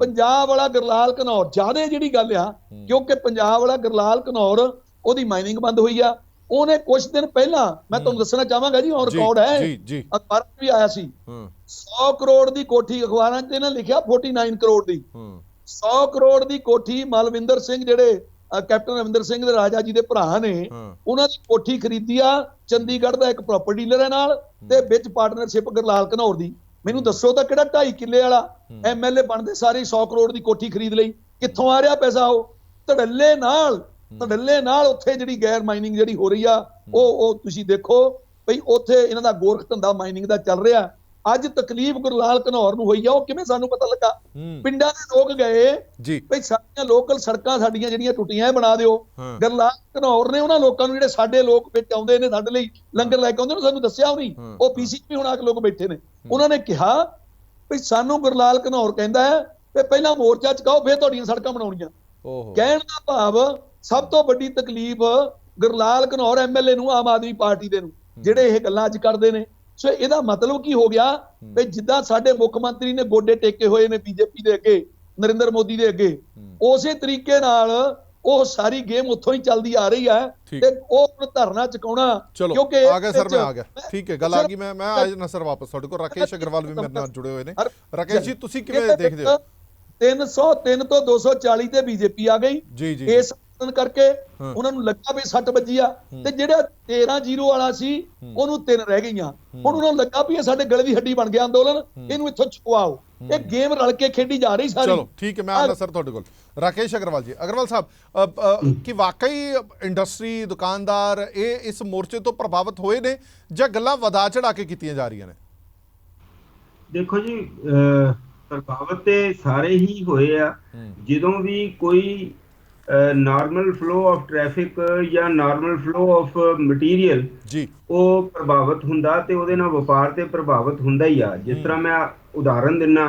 [SPEAKER 2] ਪੰਜਾਬ ਵਾਲਾ ਗੁਰਲਾਲ ਘਨੌਰ ਜਿਆਦੇ ਜਿਹੜੀ ਗੱਲ ਆ ਕਿਉਂਕਿ ਪੰਜਾਬ ਵਾਲਾ ਗੁਰਲਾਲ ਘਨੌਰ ਉਹਦੀ ਮਾਈਨਿੰਗ ਬੰਦ ਹੋਈ ਆ। ਉਹਨੇ ਕੁਝ ਦਿਨ ਪਹਿਲਾਂ ਮੈਂ ਤੁਹਾਨੂੰ ਦੱਸਣਾ ਚਾਹਾਂਗਾ ਜੀ
[SPEAKER 1] ਜੀ,
[SPEAKER 2] ਰਿਕਾਰਡ ਹੈ।
[SPEAKER 1] ਜੀ, ਜੀ।
[SPEAKER 2] ਅਖਬਾਰ ਵੀ ਆਇਆ ਸੀ।
[SPEAKER 1] ਹਾਂ।
[SPEAKER 2] 100 ਕਰੋੜ ਦੀ ਕੋਠੀ ਅਖਬਾਰਾਂ 'ਚ ਇਹਨਾਂ ਲਿਖਿਆ 49 ਕਰੋੜ ਦੀ।
[SPEAKER 1] ਹਾਂ।
[SPEAKER 2] 100 ਕਰੋੜ ਦੀ ਕੋਠੀ ਮਲਵਿੰਦਰ ਸਿੰਘ ਜਿਹੜੇ ਕੈਪਟਨ ਅਮਰਿੰਦਰ ਸਿੰਘ ਦੇ ਰਾਜਾ ਜੀ ਦੇ ਭਰਾ ਨੇ ਉਹਨਾਂ ਦੀ ਕੋਠੀ ਖਰੀਦੀ ਆ। ਚੰਡੀਗੜ੍ਹ ਦਾ ਇੱਕ ਪ੍ਰਾਪਰਟੀ ਡੀਲਰ ਹੈ ਨਾਲ ਤੇ ਵਿੱਚ ਪਾਰਟਨਰਸ਼ਿਪ ਗੁਰਲਾਲ ਘਨੌਰ ਦੀ। ਮੈਨੂੰ ਦੱਸੋ ਤਾਂ ਕਿਹੜਾ 2.5 ਕਿੱਲੇ ਵਾਲਾ ਐਮਐਲਏ ਬਣਦੇ ਸਾਰੇ 100 ਕਰੋੜ ਦੀ ਕੋਠੀ ਖਰੀਦ ਲਈ। ਕਿੱਥੋਂ ਆ ਰਿਹਾ ਪੈਸਾ ਉਹ? ਧੜੱਲੇ ਨਾਲ ਧੜੱਲੇ ਨਾਲ ਉੱਥੇ ਜਿਹੜੀ ਗੈਰ ਮਾਈਨਿੰਗ ਜਿਹੜੀ ਹੋ ਰਹੀ ਆ ਉਹ ਉਹ ਤੁਸੀਂ ਦੇਖੋ ਭਈ ਉੱਥੇ ਇਹਨਾਂ ਦਾ ਗੋਰਖ ਧੰਦਾ ਮਾਈਨਿੰਗ ਦਾ ਚੱਲ ਰਿਹਾ। ਅੱਜ ਤਕਲੀਫ ਗੁਰਲਾਲ ਘਨੌਰ ਨੂੰ ਹੋਈ ਆ ਉਹ ਕਿਵੇਂ ਸਾਨੂੰ ਪਤਾ ਲੱਗਾ? ਪਿੰਡਾਂ ਦੇ ਲੋਕ ਗਏ
[SPEAKER 1] ਜੀ।
[SPEAKER 2] ਭਈ ਸਾਡੀਆਂ ਲੋਕਲ ਸੜਕਾਂ ਸਾਡੀਆਂ ਜਿਹੜੀਆਂ ਟੁੱਟੀਆਂ ਬਣਾ ਦਿਓ। ਗੱਲਾਂ ਘਨੌਰ ਨੇ ਉਹਨਾਂ ਲੋਕਾਂ ਨੂੰ ਜਿਹੜੇ ਸਾਡੇ ਲੋਕ ਵਿੱਚ ਆਉਂਦੇ ਨੇ ਸਾਡੇ ਲਈ ਲੰਗਰ ਲੈ ਕੇ ਆਉਂਦੇ ਨੇ ਸਾਨੂੰ ਦੱਸਿਆ ਉਹ ਨਹੀਂ। ਉਹ ਪੀਸੀ ਵੀ ਹੁਣ ਆ ਕੇ ਲੋਕ ਬੈਠੇ ਨੇ। ਉਹਨਾਂ ਨੇ ਕਿਹਾ ਭਈ ਸਾਨੂੰ ਗੁਰਲਾਲ ਘਨੌਰ ਕਹਿੰਦਾ ਹੈ ਵੀ ਪਹਿਲਾਂ ਮੋਰਚਾ ਚਕਾਓ ਫਿਰ ਤੁਹਾਡੀਆਂ ਸੜਕਾਂ ਬਣਾਉਣੀਆਂ। ਕਹਿਣ ਦਾ ਭਾਵ ਸਭ ਤੋਂ ਵੱਡੀ ਤਕਲੀਫ ਗੁਰਲਾਲ ਘਨੌਰ ਐਮਐਲਏ ਨੂੰ ਆਮ ਆਦਮੀ ਪਾਰਟੀ ਦੇ ਨੂੰ ਜਿਹੜੇ ਇਹ ਗੱਲਾਂ ਅੱਜ ਕਰਦੇ ਨੇ। ਸੋ ਇਹਦਾ ਮਤਲਬ ਕੀ ਹੋ ਗਿਆ ਵੀ ਜਿੱਦਾਂ ਸਾਡੇ ਮੁੱਖ ਮੰਤਰੀ ਨੇ ਗੋਡੇ ਟੇਕੇ ਹੋਏ ਨੇ ਬੀਜੇਪੀ ਦੇ ਅੱਗੇ ਨਰਿੰਦਰ ਮੋਦੀ ਦੇ ਅੱਗੇ ਉਸੇ ਤਰੀਕੇ ਨਾਲ ਉਹ ਸਾਰੀ ਗੇਮ ਉੱਥੋਂ ਹੀ ਚੱਲਦੀ ਆ ਰਹੀ ਹੈ। ਤੇ ਉਹ ਧਰਨਾ ਚੁਕਾਉਣਾ ਕਿਉਂਕਿ
[SPEAKER 1] ਆ ਗਿਆ ਸਰ ਮੈਂ ਆ ਗਿਆ। ਠੀਕ ਹੈ ਗੱਲ ਆ ਗਈ ਮੈਂ ਮੈਂ ਆ ਜਾਣਾ ਸਰ ਵਾਪਸ ਤੁਹਾਡੇ ਕੋਲ। ਰਾਕੇਸ਼ ਅਗਰਵਾਲ ਵੀ ਮੇਰੇ ਨਾਲ ਜੁੜੇ ਹੋਏ ਨੇ। ਰਾਕੇਸ਼ ਜੀ ਤੁਸੀਂ ਕਿਵੇਂ ਦੇਖਦੇ ਹੋ?
[SPEAKER 2] 303 ਤੋਂ 240 ਤੇ ਬੀਜੇਪੀ ਆ ਗਈ। ਇਸ ਕਾਰਨ ਕਰਕੇ। ਉਹਨਾਂ ਨੂੰ ਲੱਗਾ ਵੀ 60 ਵੱਜੀ ਆ। ਤੇ ਜਿਹੜਾ 13 ਜ਼ੀਰੋ ਵਾਲਾ ਸੀ ਉਹਨੂੰ ਤਿੰਨ ਰਹਿ ਗਈਆਂ। ਹੁਣ ਉਹਨਾਂ ਨੂੰ ਲੱਗਾ ਵੀ ਇਹ ਸਾਡੇ ਗਲੇ ਦੀ ਹੱਡੀ ਬਣ ਗਿਆ ਅੰਦੋਲਨ ਇਹਨੂੰ ਇੱਥੋਂ ਛੁਪਾਓ ਇਹ ਗੇਮ ਰਲ ਕੇ ਖੇਡੀ ਜਾ ਰਹੀ ਸਾਰੀ।
[SPEAKER 1] ਚਲੋ ਠੀਕ ਹੈ ਮੈਂ ਆਣਾ ਸਰ ਤੁਹਾਡੇ ਕੋਲ। ਰਾਕੇਸ਼ ਅਗਰਵਾਲ ਜੀ ਅਗਰਵਾਲ ਸਾਹਿਬ ਕੀ ਵਾਕਈ ਇੰਡਸਟਰੀ ਦੁਕਾਨਦਾਰ ਇਹ ਇਸ ਮੋਰਚੇ ਤੋਂ ਪ੍ਰਭਾਵਿਤ ਹੋਏ ਨੇ ਜਾਂ ਗੱਲਾਂ ਵਧਾ ਚੜਾ ਕੇ ਕੀਤੀਆਂ ਜਾ ਰਹੀਆਂ ਨੇ?
[SPEAKER 3] ਦੇਖੋ ਜੀ ਅਹ ਪ੍ਰਭਾਵਿਤ ਤੇ ਸਾਰੇ ਹੀ ਹੋਏ ਆ। ਜਦੋਂ ਵੀ ਕੋਈ ਨਾਰਮਲ ਫਲੋ ਆਫ ਟ੍ਰੈਫਿਕ ਜਾਂ ਨਾਰਮਲ ਫਲੋ ਆਫ ਮਟੀਰੀਅਲ
[SPEAKER 1] ਜੀ।
[SPEAKER 3] ਉਹ ਪ੍ਰਭਾਵਿਤ ਹੁੰਦਾ ਤੇ ਉਹਦੇ ਨਾਲ ਵਪਾਰ ਤੇ ਪ੍ਰਭਾਵਿਤ ਹੁੰਦਾ ਹੀ ਆ। ਜਿਸ ਤਰ੍ਹਾਂ ਮੈਂ ਉਦਾਹਰਨ ਦਿੰਨਾ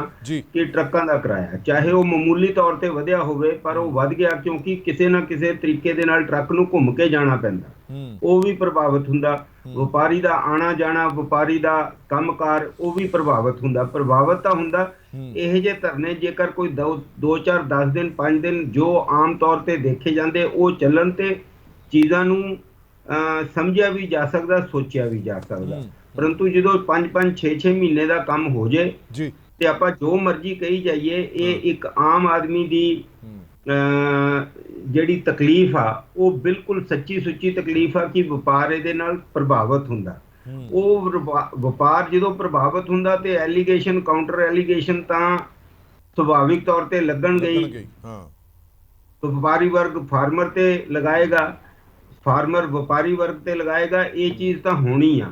[SPEAKER 3] ਕਿ ਟਰੱਕਾਂ ਦਾ ਕਿਰਾਇਆ ਚਾਹੇ ਉਹ ਮਾਮੂਲੀ ਤੌਰ ਤੇ ਵਧਿਆ ਹੋਵੇ ਪਰ ਉਹ ਵੱਧ ਗਿਆ ਕਿਉਂਕਿ ਕਿਸੇ ਨਾ ਕਿਸੇ ਤਰੀਕੇ ਦੇ ਨਾਲ ਟਰੱਕ ਨੂੰ ਘੁੰਮ ਕੇ ਜਾਣਾ ਪੈਂਦਾ। ਉਹ ਵੀ ਪ੍ਰਭਾਵਿਤ ਹੁੰਦਾ। ਵਪਾਰੀ ਦਾ ਆਣਾ ਜਾਣਾ ਵਪਾਰੀ ਦਾ ਕੰਮਕਾਰ ਉਹ ਵੀ ਪ੍ਰਭਾਵਿਤ ਹੁੰਦਾ। ਪ੍ਰਭਾਵਿਤ ਤਾਂ ਹੁੰਦਾ। ਇਹ ਜੇ ਧਰਨੇ ਜੇਕਰ ਕੋਈ 2 4 10 ਦਿਨ 5 ਦਿਨ ਜੋ ਆਮ ਤੌਰ ਤੇ ਦੇਖੇ ਜਾਂਦੇ ਉਹ ਚੱਲਣ ਤੇ ਚੀਜ਼ਾਂ ਨੂੰ ਸਮਝਿਆ ਵੀ ਜਾ ਸਕਦਾ ਸੋਚਿਆ ਵੀ ਜਾ ਸਕਦਾ। ਪਰੰਤੂ ਜਦੋਂ 5 5 6 6 ਮਹੀਨੇ ਦਾ ਕੰਮ ਹੋ ਜੇ
[SPEAKER 1] ਜੀ।
[SPEAKER 3] ਤੇ ਆਪਾਂ ਜੋ ਮਰਜ਼ੀ ਕਹੀ ਜਾਈਏ ਇਹ ਇੱਕ ਆਮ ਆਦਮੀ ਦੀ ਜਿਹੜੀ ਤਕਲੀਫ ਆ ਉਹ ਬਿਲਕੁਲ ਸੱਚੀ ਸੁੱਚੀ ਤਕਲੀਫ ਆ ਕਿ ਵਪਾਰ ਇਹਦੇ ਨਾਲ ਪ੍ਰਭਾਵਿਤ ਹੁੰਦਾ। ਉਹ ਵਪਾ- ਵਪਾਰ ਜਦੋਂ ਪ੍ਰਭਾਵਿਤ ਹੁੰਦਾ ਤੇ ਐਲੀਗੇਸ਼ਨ ਕਾਊਂਟਰ ਐਲੀਗੇਸ਼ਨ ਤਾਂ ਸੁਭਾਵਿਕ ਤੌਰ ਤੇ
[SPEAKER 1] ਲੱਗਣ ਗਈ। ਹਾਂ।
[SPEAKER 3] ਵਪਾਰੀ ਵਰਗ ਫਾਰਮਰ ਤੇ ਲਗਾਏਗਾ ਫਾਰਮਰ ਵਪਾਰੀ ਵਰਗ ਤੇ ਲਗਾਏਗਾ ਇਹ ਚੀਜ਼ ਤਾਂ ਹੋਣੀ ਆ।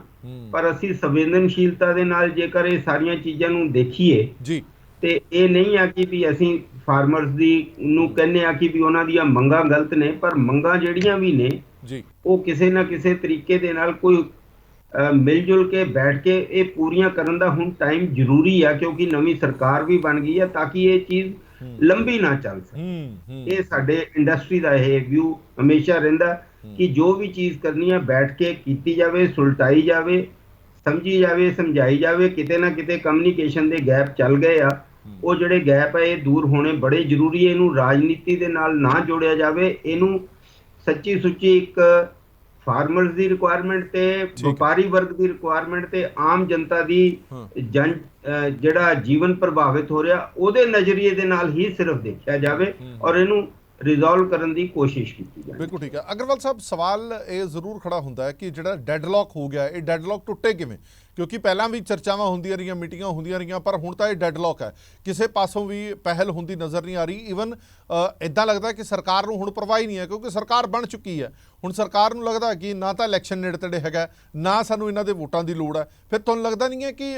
[SPEAKER 3] ਪਰ ਅਸੀਂ ਸੰਵੇਦਨਸ਼ੀਲਤਾ ਦੇ ਨਾਲ ਜੇਕਰ ਇਹ ਸਾਰੀਆਂ ਚੀਜ਼ਾਂ ਨੂੰ ਦੇਖੀਏ
[SPEAKER 1] ਜੀ।
[SPEAKER 3] ਤੇ ਇਹ ਨਹੀਂ ਆ ਕਿ ਵੀ ਅਸੀਂ ਫਾਰਮਰਸ ਦੀ ਨੂੰ ਕਹਿੰਦੇ ਆ ਕਿ ਵੀ ਉਹਨਾਂ ਦੀਆਂ ਮੰਗਾਂ ਗਲਤ ਨੇ ਪਰ ਮੰਗਾਂ ਜਿਹੜੀਆਂ ਵੀ ਨੇ
[SPEAKER 1] ਜੀ।
[SPEAKER 3] ਉਹ ਕਿਸੇ ਨਾ ਕਿਸੇ ਤਰੀਕੇ ਦੇ ਨਾਲ ਕੋਈ ਮਿਲ ਜੁਲ ਕੇ ਬੈਠ ਕੇ ਇਹ ਪੂਰੀਆਂ ਕਰਨ ਦਾ ਹੁਣ ਟਾਈਮ ਜ਼ਰੂਰੀ ਆ ਕਿਉਂਕਿ ਨਵੀਂ ਸਰਕਾਰ ਵੀ ਬਣ ਗਈ ਆ ਤਾਂ ਕਿ ਇਹ ਚੀਜ਼ ਲੰਬੀ ਨਾ ਚੱਲ ਸਕੇ। ਇਹ ਸਾਡੇ ਇੰਡਸਟਰੀ ਦਾ ਇਹ ਵਿਊ ਹਮੇਸ਼ਾ ਰਹਿੰਦਾ। ਕਿ ਜੋ ਵੀ ਚੀਜ਼ ਕਰਨੀ ਆ ਬੈਠ ਕੇ ਕੀਤੀ ਜਾਵੇ ਸੁਲਟਾਈ ਜਾਵੇ ਸਮਝੀ ਜਾਵੇ ਸਮਝਾਈ ਜਾਵੇ ਕਿਤੇ ਨਾ ਕਿਤੇ ਕਮਿਊਨੀਕੇਸ਼ਨ ਦੇ ਗੈਪ ਚੱਲ ਗਏ ਆ ਉਹ ਜਿਹੜੇ ਗੈਪ ਆ ਇਹ ਦੂਰ ਹੋਣੇ ਬੜੇ ਜ਼ਰੂਰੀ ਹੈ ਇਹਨੂੰ ਰਾਜਨੀਤੀ ਦੇ ਨਾਲ ਨਾ ਜੋੜਿਆ ਜਾਵੇ ਇਹਨੂੰ ਸੱਚੀ ਸੁੱਚੀ ਇੱਕ ਫਾਰਮਰਸ ਦੀ ਰਿਕੁਆਇਰਮੈਂਟ ਤੇ
[SPEAKER 1] ਹੈ।
[SPEAKER 3] ਵਪਾਰੀ ਵਰਗ ਦੀ ਰਿਕੁਆਇਰਮੈਂਟ ਤੇ ਆਮ ਜਨਤਾ ਦੀ
[SPEAKER 1] ਹਾਂ।
[SPEAKER 3] ਜਨ ਜਿਹੜਾ ਜੀਵਨ ਪ੍ਰਭਾਵਿਤ ਹੋ ਰਿਹਾ ਉਹਦੇ ਨਜ਼ਰੀਏ ਦੇ ਨਾਲ ਹੀ ਸਿਰਫ ਦੇਖਿਆ ਜਾਵੇ ਔਰ ਇਹਨੂੰ ਰਿਜ਼ੋਲਵ ਕਰਨ ਦੀ ਕੋਸ਼ਿਸ਼ ਕੀਤੀ ਜਾਵੇ
[SPEAKER 1] ਬਿਲਕੁਲ ਠੀਕ ਹੈ। ਅਗਰਵਾਲ ਸਾਹਿਬ, ਸਵਾਲ ਇਹ ਜ਼ਰੂਰ ਖੜਾ ਹੁੰਦਾ ਹੈ ਕਿ ਜਿਹੜਾ ਡੈਡਲੌਕ ਹੋ ਗਿਆ, ਇਹ ਡੈਡਲੌਕ ਟੁੱਟੇ ਕਿਵੇਂ? ਕਿਉਂਕਿ ਪਹਿਲਾਂ ਵੀ ਚਰਚਾਵਾਂ ਹੁੰਦੀਆਂ ਰਹੀਆਂ, ਮੀਟਿੰਗਾਂ ਹੁੰਦੀਆਂ ਰਹੀਆਂ, ਪਰ ਹੁਣ ਤਾਂ ਇਹ ਡੈਡਲੌਕ ਹੈ। ਕਿਸੇ ਪਾਸੋਂ ਵੀ ਪਹਿਲ ਹੁੰਦੀ ਨਜ਼ਰ ਨਹੀਂ ਆ ਰਹੀ। ਈਵਨ ਇਦਾਂ ਲੱਗਦਾ ਕਿ ਸਰਕਾਰ ਨੂੰ ਹੁਣ ਪਰਵਾਹ ਹੀ ਨਹੀਂ ਹੈ, ਕਿਉਂਕਿ ਸਰਕਾਰ ਬਣ ਚੁੱਕੀ ਹੈ। ਹੁਣ ਸਰਕਾਰ ਨੂੰ ਲੱਗਦਾ ਕਿ ਨਾ ਤਾਂ ਇਲੈਕਸ਼ਨ ਨੇੜੇ ਤੇੜੇ ਹੈਗਾ ਨਾ ਸਾਨੂੰ ਇਹਨਾਂ ਦੇ ਵੋਟਾਂ ਦੀ ਲੋੜ ਹੈ। ਫਿਰ ਤੁਹਾਨੂੰ ਲੱਗਦਾ ਨਹੀਂ ਹੈ ਕਿ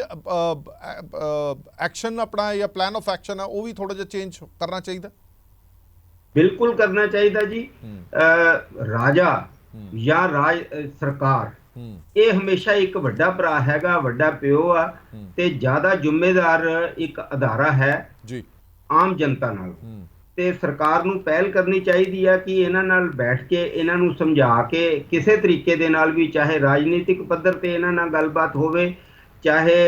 [SPEAKER 1] ਐਕਸ਼ਨ ਆਪਣਾ ਜਾਂ ਪਲਾਨ ਆਫ ਐਕਸ਼ਨ ਹੈ, ਉਹ ਵੀ ਥੋੜਾ ਜਿਹਾ ਚੇਂਜ ਕਰਨਾ ਚਾਹੀਦਾ?
[SPEAKER 3] ਬਿਲਕੁਲ ਕਰਨਾ ਚਾਹੀਦਾ ਜੀ। ਰਾਜਾ। ਜਾਂ ਰਾਜ ਸਰਕਾਰ। ਇਹ ਹਮੇਸ਼ਾ ਇੱਕ ਵੱਡਾ ਭਰਾ ਹੈਗਾ ਵੱਡਾ ਪਿਓ ਆ। ਤੇ ਜ਼ਿਆਦਾ ਜ਼ਿੰਮੇਦਾਰ ਇੱਕ ਅਦਾਰਾ ਹੈ
[SPEAKER 1] ਜੀ।
[SPEAKER 3] ਆਮ ਜਨਤਾ ਨਾਲ। ਤੇ ਸਰਕਾਰ ਨੂੰ ਪਹਿਲ ਕਰਨੀ ਚਾਹੀਦੀ ਆ ਕਿ ਇਹਨਾਂ ਨਾਲ ਬੈਠ ਕੇ ਇਹਨਾਂ ਨੂੰ ਸਮਝਾ ਕੇ ਕਿਸੇ ਤਰੀਕੇ ਦੇ ਨਾਲ ਵੀ ਚਾਹੇ ਰਾਜਨੀਤਿਕ ਪੱਧਰ ਤੇ ਇਹਨਾਂ ਨਾਲ ਗੱਲਬਾਤ ਹੋਵੇ ਚਾਹੇ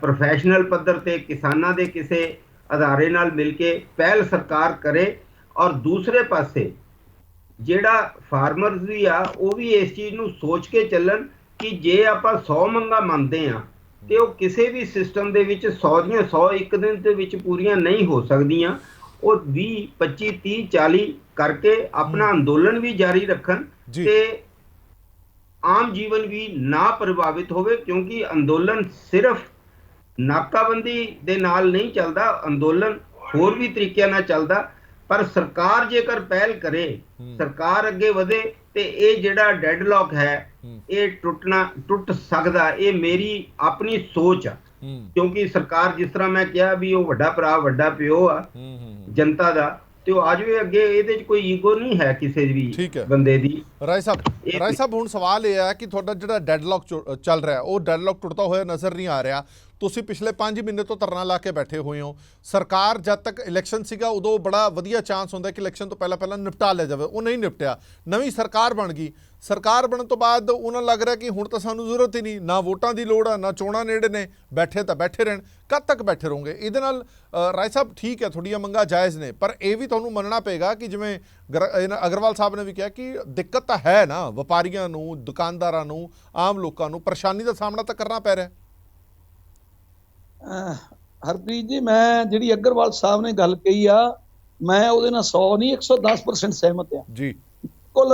[SPEAKER 3] ਪ੍ਰੋਫੈਸ਼ਨਲ ਪੱਧਰ ਤੇ ਕਿਸਾਨਾਂ ਦੇ ਕਿਸੇ ਅਦਾਰੇ ਨਾਲ ਮਿਲ ਕੇ ਪਹਿਲ ਸਰਕਾਰ ਕਰੇ ਔਰ ਦੂਸਰੇ ਪਾਸੇ ਜਿਹੜਾ ਫਾਰਮਰਸ ਵੀ ਆ ਉਹ ਵੀ ਇਸ ਚੀਜ਼ ਨੂੰ ਸੋਚ ਕੇ ਚੱਲਣ ਕਿ ਜੇ ਆਪਾਂ 100 ਮੰਗਾ ਮੰਨਦੇ ਆ ਤੇ ਉਹ ਕਿਸੇ ਵੀ ਸਿਸਟਮ ਦੇ ਵਿੱਚ 100 ਦੀਆਂ 100 ਇੱਕ ਦਿਨ ਦੇ ਵਿੱਚ ਪੂਰੀਆਂ ਨਹੀਂ ਹੋ ਸਕਦੀਆਂ ਉਹ 20 25 30 40 ਕਰਕੇ ਆਪਣਾ ਅੰਦੋਲਨ ਵੀ ਜਾਰੀ ਰੱਖਣ। ਤੇ ਆਮ ਜੀਵਨ ਵੀ ਨਾ ਪ੍ਰਭਾਵਿਤ ਹੋਵੇ ਕਿਉਂਕਿ ਅੰਦੋਲਨ ਸਿਰਫ ਨਾਕਾਬੰਦੀ ਦੇ ਨਾਲ ਨਹੀਂ ਚੱਲਦਾ ਅੰਦੋਲਨ ਹੋਰ ਵੀ ਤਰੀਕਿਆਂ ਨਾਲ ਚੱਲਦਾ ਪਰ ਸਰਕਾਰ ਜੇਕਰ ਪਹਿਲ ਕਰੇ। ਸਰਕਾਰ ਅੱਗੇ ਵਧੇ ਤੇ ਇਹ ਜਿਹੜਾ ਡੈਡਲੌਕ ਹੈ। ਇਹ ਟੁੱਟਣਾ ਟੁੱਟ ਸਕਦਾ ਇਹ ਮੇਰੀ ਆਪਣੀ ਸੋਚ ਆ ਕਿਉਂਕਿ ਸਰਕਾਰ ਜਿਸ ਤਰ੍ਹਾਂ ਮੈਂ ਕਿਹਾ ਵੀ ਉਹ ਵੱਡਾ ਭਰਾ ਵੱਡਾ ਪਿਓ ਆ ਜਨਤਾ ਦਾ ਤੇ ਉਹ ਆ ਜਾਵੇ ਅੱਗੇ ਇਹਦੇ 'ਚ ਕੋਈ ਈਗੋ ਨਹੀਂ ਹੈ ਕਿਸੇ ਵੀ। ਬੰਦੇ ਦੀ।
[SPEAKER 1] ਰਾਏ ਸਾਹਿਬ ਰਾਏ ਸਾਹਿਬ ਹੁਣ ਸਵਾਲ ਇਹ ਹੈ ਕਿ ਤੁਹਾਡਾ ਜਿਹੜਾ ਡੈਡਲੌਕ ਚੱਲ ਰਿਹਾ ਉਹ ਡੈਡਲੌਕ ਟੁੱਟਦਾ ਹੋਇਆ ਨਜ਼ਰ ਨਹੀਂ ਆ ਰਿਹਾ। ਤੁਸੀਂ ਪਿਛਲੇ 5 ਮਹੀਨੇ ਤੋਂ ਧਰਨਾ ਲਾ ਕੇ ਬੈਠੇ ਹੋਏ ਹੋ। ਸਰਕਾਰ ਜਦ ਤੱਕ ਇਲੈਕਸ਼ਨ ਸੀਗਾ ਉਦੋਂ ਬੜਾ ਵਧੀਆ ਚਾਂਸ ਹੁੰਦਾ ਕਿ ਇਲੈਕਸ਼ਨ ਤੋਂ ਪਹਿਲਾਂ ਪਹਿਲਾਂ ਨਿਪਟਾ ਲਿਆ ਜਾਵੇ। ਉਹ ਨਹੀਂ ਨਿਪਟਿਆ। ਨਵੀਂ ਸਰਕਾਰ ਬਣ ਗਈ। ਸਰਕਾਰ ਬਣਨ ਤੋਂ ਬਾਅਦ ਉਹਨਾਂ ਨੂੰ ਲੱਗ ਰਿਹਾ ਕਿ ਹੁਣ ਤਾਂ ਸਾਨੂੰ ਜ਼ਰੂਰਤ ਹੀ ਨਹੀਂ ਨਾ ਵੋਟਾਂ ਦੀ ਲੋੜ ਆ ਨਾ ਚੋਣਾਂ ਨੇੜੇ ਨੇ ਬੈਠੇ ਤਾਂ ਬੈਠੇ ਰਹਿਣ ਕਦ ਤੱਕ ਬੈਠੇ ਰਹੋਗੇ? ਇਹਦੇ ਨਾਲ ਰਾਏ ਸਾਹਿਬ ਠੀਕ ਹੈ ਤੁਹਾਡੀਆਂ ਮੰਗਾਂ ਜਾਇਜ਼ ਨੇ ਪਰ ਇਹ ਵੀ ਤੁਹਾਨੂੰ ਮੰਨਣਾ ਪਏਗਾ ਕਿ ਜਿਵੇਂ ਅਗਰਵਾਲ ਸਾਹਿਬ ਨੇ ਵੀ ਕਿਹਾ ਕਿ ਦਿੱਕਤ ਤਾਂ ਹੈ ਨਾ ਵਪਾਰੀਆਂ ਨੂੰ ਦੁਕਾਨਦਾਰਾਂ ਨੂੰ ਆਮ ਲੋਕਾਂ ਨੂੰ ਪਰੇਸ਼ਾਨੀ ਦਾ ਸਾਹਮਣਾ ਤਾਂ ਕਰਨਾ ਪੈ ਰਿਹਾ।
[SPEAKER 2] ਹਰਪ੍ਰੀਤ ਜੀ ਮੈਂ ਜਿਹੜੀ ਅਗਰਵਾਲ ਸਾਹਿਬ ਨੇ ਗੱਲ ਕਹੀ ਆ ਮੈਂ ਉਹਦੇ ਨਾਲ 100 ਨਹੀਂ 110% ਸਹਿਮਤ ਆ
[SPEAKER 1] ਜੀ।
[SPEAKER 2] ਬਿਲਕੁਲ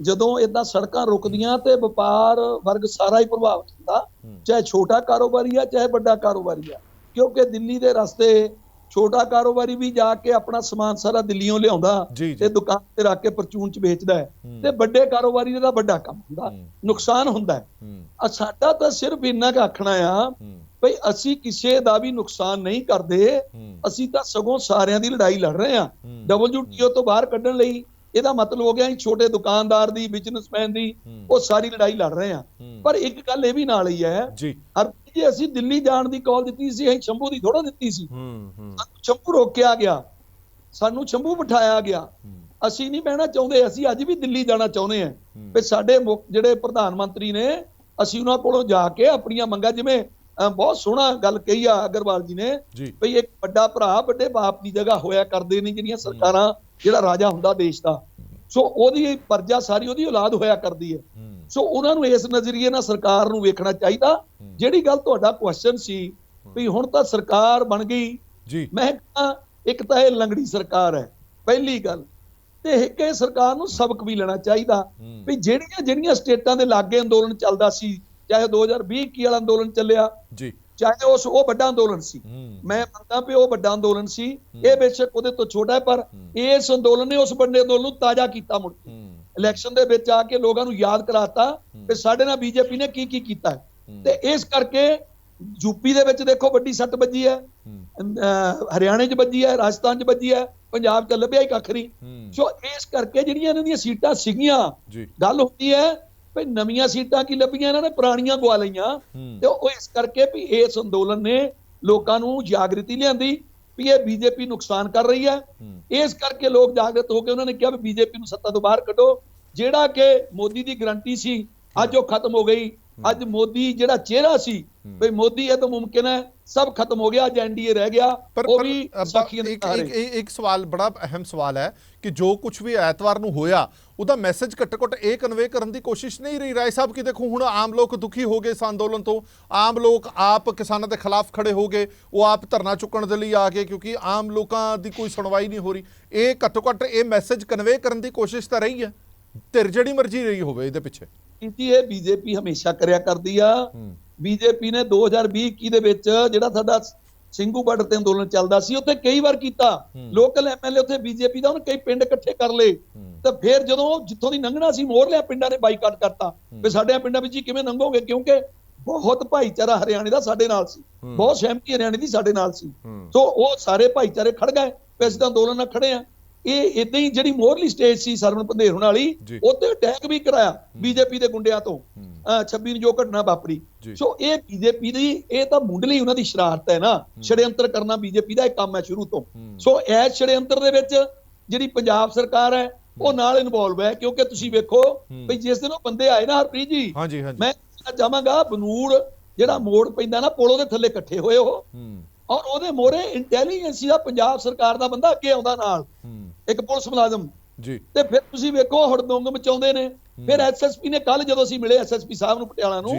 [SPEAKER 2] ਜਦੋਂ ਇਦਾਂ ਸੜਕਾਂ ਰੁਕਦੀਆਂ ਤੇ ਵਪਾਰ ਵਰਗ ਸਾਰਾ ਹੀ ਪ੍ਰਭਾਵਿਤ ਹੁੰਦਾ। ਚਾਹੇ ਛੋਟਾ ਕਾਰੋਬਾਰੀ ਆ ਚਾਹੇ ਵੱਡਾ ਕਾਰੋਬਾਰੀ ਆ ਕਿਉਂਕਿ ਦਿੱਲੀ ਦੇ ਰਸਤੇ ਛੋਟਾ ਕਾਰੋਬਾਰੀ ਵੀ ਜਾ ਕੇ ਆਪਣਾ ਸਮਾਨ ਸਾਰਾ ਦਿੱਲੀੋਂ ਲਿਆਉਂਦਾ। ਤੇ ਦੁਕਾਨ ਤੇ ਰੱਖ ਕੇ ਪਰਚੂਨ ਚ ਵੇਚਦਾ ਹੈ। ਤੇ ਵੱਡੇ ਕਾਰੋਬਾਰੀ ਦਾ ਵੱਡਾ ਕੰਮ ਹੁੰਦਾ। ਨੁਕਸਾਨ ਹੁੰਦਾ ਹੈ ਆ ਸਾਡਾ ਤਾਂ ਸਿਰਫ ਇੰਨਾ ਕੁ ਆਖਣਾ ਆ ਭਈ ਅਸੀਂ ਕਿਸੇ ਦਾ ਵੀ ਨੁਕਸਾਨ ਨਹੀਂ ਕਰਦੇ ਅਸੀਂ ਤਾਂ ਸਗੋਂ ਸਾਰਿਆਂ ਦੀ ਲੜਾਈ ਲੜ ਰਹੇ ਹੂੰ। WTO ਤੋਂ ਬਾਹਰ ਕੱਢਣ ਲਈ ਇਹਦਾ ਮਤਲਬ ਹੋ ਗਿਆ ਅਸੀਂ ਛੋਟੇ ਦੁਕਾਨਦਾਰ ਦੀ ਬਿਜ਼ਨਸਮੈਨ ਦੀ। ਉਹ ਸਾਰੀ ਲੜਾਈ ਲੜ ਰਹੇ ਹੂੰ। ਪਰ ਇੱਕ ਗੱਲ ਇਹ ਵੀ ਨਾਲ ਹੀ ਹੈ
[SPEAKER 1] ਜੀ।
[SPEAKER 2] ਹਰ ਜੇ ਅਸੀਂ ਦਿੱਲੀ ਜਾਣ ਦੀ ਕਾਲ ਦਿੱਤੀ ਸੀ ਅਸੀਂ ਸ਼ੰਭੂ ਦੀ ਥੋੜਾ ਦਿੱਤੀ ਸੀ।
[SPEAKER 1] ਹੂੰ ਹੂੰ।
[SPEAKER 2] ਸਾਨੂੰ ਸ਼ੰਭੂ ਰੋਕਿਆ ਗਿਆ। ਸਾਨੂੰ ਸ਼ੰਭੂ ਬਿਠਾਇਆ ਗਿਆ। ਅਸੀਂ ਨਹੀਂ ਬਹਿਣਾ ਚਾਹੁੰਦੇ ਅਸੀਂ ਅੱਜ ਵੀ ਦਿੱਲੀ ਜਾਣਾ ਚਾਹੁੰਦੇ ਹੂੰ। ਵੀ ਸਾਡੇ ਮੁੱਖ ਜਿਹੜੇ ਪ੍ਰਧਾਨ ਮੰਤਰੀ ਨੇ ਅਸੀਂ ਉਹਨਾਂ ਕੋਲੋਂ ਜਾ ਕੇ ਆਪਣੀਆਂ ਮੰਗਾਂ ਜਿਵੇਂ ਬਹੁਤ ਸੋਹਣਾ ਗੱਲ ਕਹੀ ਆ ਅਗਰਵਾਲ ਜੀ ਨੇ ਭਈ ਇੱਕ ਵੱਡਾ ਭਰਾ ਵੱਡੇ ਬਾਪ ਦੀ ਜਗ੍ਹਾ ਹੋਇਆ ਕਰਦੇ ਨੇ ਜਿਹੜੀਆਂ ਸਰਕਾਰਾਂ ਜਿਹੜਾ ਰਾਜਾ ਹੁੰਦਾ ਦੇਸ਼ ਦਾ ਸੋ ਉਹਦੀ ਪਰਜਾ ਸਾਰੀ ਉਹਦੀ ਔਲਾਦ ਹੋਇਆ ਕਰਦੀ ਹੈ। ਸੋ ਉਹਨਾਂ ਨੂੰ ਇਸ ਨਜ਼ਰੀਏ ਨਾਲ ਸਰਕਾਰ ਨੂੰ ਵੇਖਣਾ ਚਾਹੀਦਾ। ਜਿਹੜੀ ਗੱਲ ਤੁਹਾਡਾ ਕੁਐਸਚਨ ਸੀ ਵੀ ਹੁਣ ਤਾਂ ਸਰਕਾਰ ਬਣ ਗਈ।
[SPEAKER 1] ਜੀ।
[SPEAKER 2] ਮੈਂ ਕਹਾਂ ਇੱਕ ਤਾਂ ਇਹ ਲੰਗੜੀ ਸਰਕਾਰ ਹੈ ਪਹਿਲੀ ਗੱਲ। ਤੇ ਇੱਕ ਇਹ ਸਰਕਾਰ ਨੂੰ ਸਬਕ ਵੀ ਲੈਣਾ ਚਾਹੀਦਾ। ਵੀ ਜਿਹੜੀਆਂ ਜਿਹੜੀਆਂ ਸਟੇਟਾਂ ਦੇ ਲਾਗੇ ਅੰਦੋਲਨ ਚੱਲਦਾ ਸੀ ਚਾਹੇ 2020 ਕੀ ਵਾਲਾ ਅੰਦੋਲਨ ਚੱਲਿਆ
[SPEAKER 1] ਜੀ।
[SPEAKER 2] ਚਾਹੇ ਉਸ ਉਹ ਵੱਡਾ ਅੰਦੋਲਨ ਸੀ। ਮੈਂ ਮੰਨਦਾ ਵੀ ਉਹ ਵੱਡਾ ਅੰਦੋਲਨ ਸੀ। ਇਹ ਬੇਸ਼ੱਕ ਉਹਦੇ ਤੋਂ ਛੋਟਾ ਹੈ ਪਰ ਇਸ ਅੰਦੋਲਨ ਨੇ ਉਸ ਵੱਡੇ ਅੰਦੋਲਨ ਨੂੰ ਤਾਜ਼ਾ ਕੀਤਾ ਮੁੜ ਕੇ। ਇਲੈਕਸ਼ਨ ਦੇ ਵਿੱਚ ਆ ਕੇ ਲੋਕਾਂ ਨੂੰ ਯਾਦ ਕਰਾਤਾ ਕਿ ਸਾਡੇ ਨਾਲ ਬੀਜੇਪੀ ਨੇ ਕੀ ਕੀ ਕੀਤਾ। ਤੇ ਇਸ ਕਰਕੇ ਯੂਪੀ ਦੇ ਵਿੱਚ ਦੇਖੋ ਵੱਡੀ ਸੱਟ ਵੱਜੀ ਹੈ। ਹਰਿਆਣੇ 'ਚ ਵੱਜੀ ਹੈ ਰਾਜਸਥਾਨ 'ਚ ਵੱਜੀ ਹੈ ਪੰਜਾਬ 'ਚ ਲੱਭਿਆ ਹੀ ਕੱਖ ਨਹੀਂ। ਸੋ ਇਸ ਕਰਕੇ ਜਿਹੜੀਆਂ ਇਹਨਾਂ ਦੀਆਂ ਸੀਟਾਂ ਸੀਗੀਆਂ ਗੱਲ ਹੁੰਦੀ ਹੈ ਵੀ ਨਵੀਆਂ ਸੀਟਾਂ ਕੀ ਲੱਭੀਆਂ ਇਹਨਾਂ ਨੇ? ਪੁਰਾਣੀਆਂ ਗਵਾ ਲਈਆਂ। ਤੇ ਉਹ ਇਸ ਕਰਕੇ ਵੀ ਇਸ ਅੰਦੋਲਨ ਨੇ ਲੋਕਾਂ ਨੂੰ ਜਾਗਰਤੀ ਲਿਆਂਦੀ ਵੀ ਇਹ ਬੀਜੇਪੀ ਨੁਕਸਾਨ ਕਰ ਰਹੀ ਹੈ। ਇਸ ਕਰਕੇ ਲੋਕ ਜਾਗਰਤ ਹੋ ਕੇ ਉਹਨਾਂ ਨੇ ਕਿਹਾ ਵੀ ਬੀਜੇਪੀ ਨੂੰ ਸੱਤਾ ਤੋਂ ਬਾਹਰ ਕੱਢੋ। ਜਿਹੜਾ ਕਿ ਮੋਦੀ ਦੀ ਗਰੰਟੀ ਸੀ ਅੱਜ ਉਹ ਖਤਮ ਹੋ ਗਈ। ਅੱਜ ਮੋਦੀ ਜਿਹੜਾ ਚਿਹਰਾ ਸੀ ਵੀ ਮੋਦੀ ਇਹ ਤਾਂ ਮੁਮਕਿਨ ਹੈ ਸਭ ਖਤਮ ਹੋ ਗਿਆ ਅੱਜ ਐਨਡੀਏ ਰਹਿ ਗਿਆ। ਉਹ ਵੀ ਸਾਖੀਆਂ ਦੇ
[SPEAKER 1] ਇੱਕ- ਇੱਕ ਸਵਾਲ ਬੜਾ ਅਹਿਮ ਸਵਾਲ ਹੈ ਕਿ ਜੋ ਕੁਝ ਵੀ ਐਤਵਾਰ ਨੂੰ ਹੋਇਆ ਉਹਦਾ ਮੈਸੇਜ ਘੱਟੋ ਘੱਟ ਇਹ ਕਨਵੇ ਕਰਨ ਦੀ ਕੋਸ਼ਿਸ਼ ਨਹੀਂ ਰਹੀ। ਰਾਏ ਸਾਹਿਬ ਕਿ ਦੇਖੋ ਹੁਣ ਆਮ ਲੋਕ ਦੁਖੀ ਹੋ ਗਏ ਇਸ ਅੰਦੋਲਨ ਤੋਂ। ਆਮ ਲੋਕ ਆਪ ਕਿਸਾਨਾਂ ਦੇ ਖਿਲਾਫ ਖੜੇ ਹੋ ਗਏ। ਉਹ ਆਪ ਧਰਨਾ ਚੁੱਕਣ ਦੇ ਲਈ ਆ ਗਏ ਕਿਉਂਕਿ ਆਮ ਲੋਕਾਂ ਦੀ ਕੋਈ ਸੁਣਵਾਈ ਨਹੀਂ ਹੋ ਰਹੀ। ਇਹ ਘੱਟੋ ਘੱਟ ਇਹ ਮੈਸੇਜ ਕਨਵੇ ਕਰਨ ਦੀ ਕੋਸ਼ਿਸ਼ ਤਾਂ ਰਹੀ ਹੈ। ਧਿਰ ਜਿਹੜੀ ਮਰਜ਼ੀ ਰਹੀ ਹੋਵੇ ਇਹਦੇ ਪਿੱਛੇ।
[SPEAKER 2] ਕੀਤੀ ਇਹ ਬੀਜੇਪੀ ਹਮੇਸ਼ਾ ਕਰਿਆ ਕਰਦੀ ਆ। ਬੀਜੇਪੀ ਨੇ 2020 21 ਦੇ ਵਿੱਚ ਜਿਹੜਾ ਸਾਡਾ ਸਿੰਘੂ ਬਾਰਡਰ ਤੇ ਅੰਦੋਲਨ ਚੱਲਦਾ ਸੀ ਉੱਥੇ ਕਈ ਵਾਰ ਕੀਤਾ। ਲੋਕਲ ਐਮਐਲਏ ਉੱਥੇ ਬੀਜੇਪੀ ਦਾ ਉਹਨੇ ਕਈ ਪਿੰਡ ਇਕੱਠੇ ਕਰ ਲਏ। ਤਾਂ ਫਿਰ ਜਦੋਂ ਜਿੱਥੋਂ ਦੀ ਲੰਘਣਾ ਸੀ ਮੋਰ ਲਿਆ ਪਿੰਡਾਂ ਨੇ ਬਾਈਕਾਟ ਕਰਤਾ। ਵੀ ਸਾਡੇ ਪਿੰਡਾਂ ਵਿੱਚ ਹੀ ਕਿਵੇਂ ਲੰਘੋਗੇ ਕਿਉਂਕਿ ਬਹੁਤ ਭਾਈਚਾਰਾ ਹਰਿਆਣੇ ਦਾ ਸਾਡੇ ਨਾਲ ਸੀ। ਬਹੁਤ ਸਹਿਮਤੀ ਹਰਿਆਣੇ ਦੀ ਸਾਡੇ ਨਾਲ ਸੀ। ਸੋ ਉਹ ਸਾਰੇ ਭਾਈਚਾਰੇ ਖੜ ਗਏ ਵੀ ਅਸੀਂ ਤਾਂ ਅੰਦੋਲਨ ਨਾਲ ਖੜੇ ਆ ਇਹ ਇਦਾਂ ਹੀ ਜਿਹੜੀ ਮੋਰਲੀ ਸਟੇਜ ਸੀ ਸਰਵਣ ਪੰਧੇਰ ਹੋਣ ਵਾਲੀ। ਉੱਤੇ ਅਟੈਕ ਵੀ ਕਰਾਇਆ ਬੀਜੇਪੀ ਦੇ ਗੁੰਡਿਆਂ ਤੋਂ। ਅਹ 26 ਨੂੰ ਜੋ ਘਟਨਾ ਵਾਪਰੀ। ਸੋ ਇਹ ਬੀਜੇਪੀ ਦੀ ਇਹ ਤਾਂ ਮੁੱਢਲੀ ਉਹਨਾਂ ਦੀ ਸ਼ਰਾਰਤ ਹੈ ਨਾ। ਛੜਯੰਤਰ ਕਰਨਾ ਬੀਜੇਪੀ ਦਾ ਇੱਕ ਕੰਮ ਹੈ ਸ਼ੁਰੂ ਤੋਂ। ਸੋ ਇਸ ਛੜਯੰਤਰ ਦੇ ਵਿੱਚ ਜਿਹੜੀ ਪੰਜਾਬ ਸਰਕਾਰ ਹੈ ਉਹ ਨਾਲ ਇਨਵੋਲਵ ਹੈ ਕਿਉਂਕਿ ਤੁਸੀਂ ਵੇਖੋ ਵੀ ਜਿਸ ਦਿਨ ਉਹ ਬੰਦੇ ਆਏ ਨਾ ਹਰਪ੍ਰੀਤ ਜੀ ਮੈਂ ਚਾਹਾਂਗਾ ਬਨੂੜ ਜਿਹੜਾ ਮੋੜ ਪੈਂਦਾ ਨਾ ਪੁਲ ਉਹਦੇ ਥੱਲੇ ਇਕੱਠੇ ਹੋਏ ਉਹ। ਔਰ ਉਹਦੇ ਮੋਰੇ ਇੰਟੈਲੀਜੈਂਸੀ ਦਾ ਪੰਜਾਬ ਸਰਕਾਰ ਦਾ ਬੰਦਾ ਅੱਗੇ ਆਉਂਦਾ ਨਾਲ। ਇੱਕ ਪੁਲਿਸ ਮੁਲਾਜ਼ਮ।
[SPEAKER 1] ਜੀ।
[SPEAKER 2] ਤੇ ਫਿਰ ਤੁਸੀਂ ਵੇਖੋ ਹੜਦੰਗ ਮਚਾਉਂਦੇ ਨੇ। ਫਿਰ ਐਸਐਸਪੀ ਨੇ ਕੱਲ ਜਦੋਂ ਅਸੀਂ ਮਿਲੇ ਐਸਐਸਪੀ ਸਾਹਿਬ ਨੂੰ ਪਟਿਆਲਾ ਨੂੰ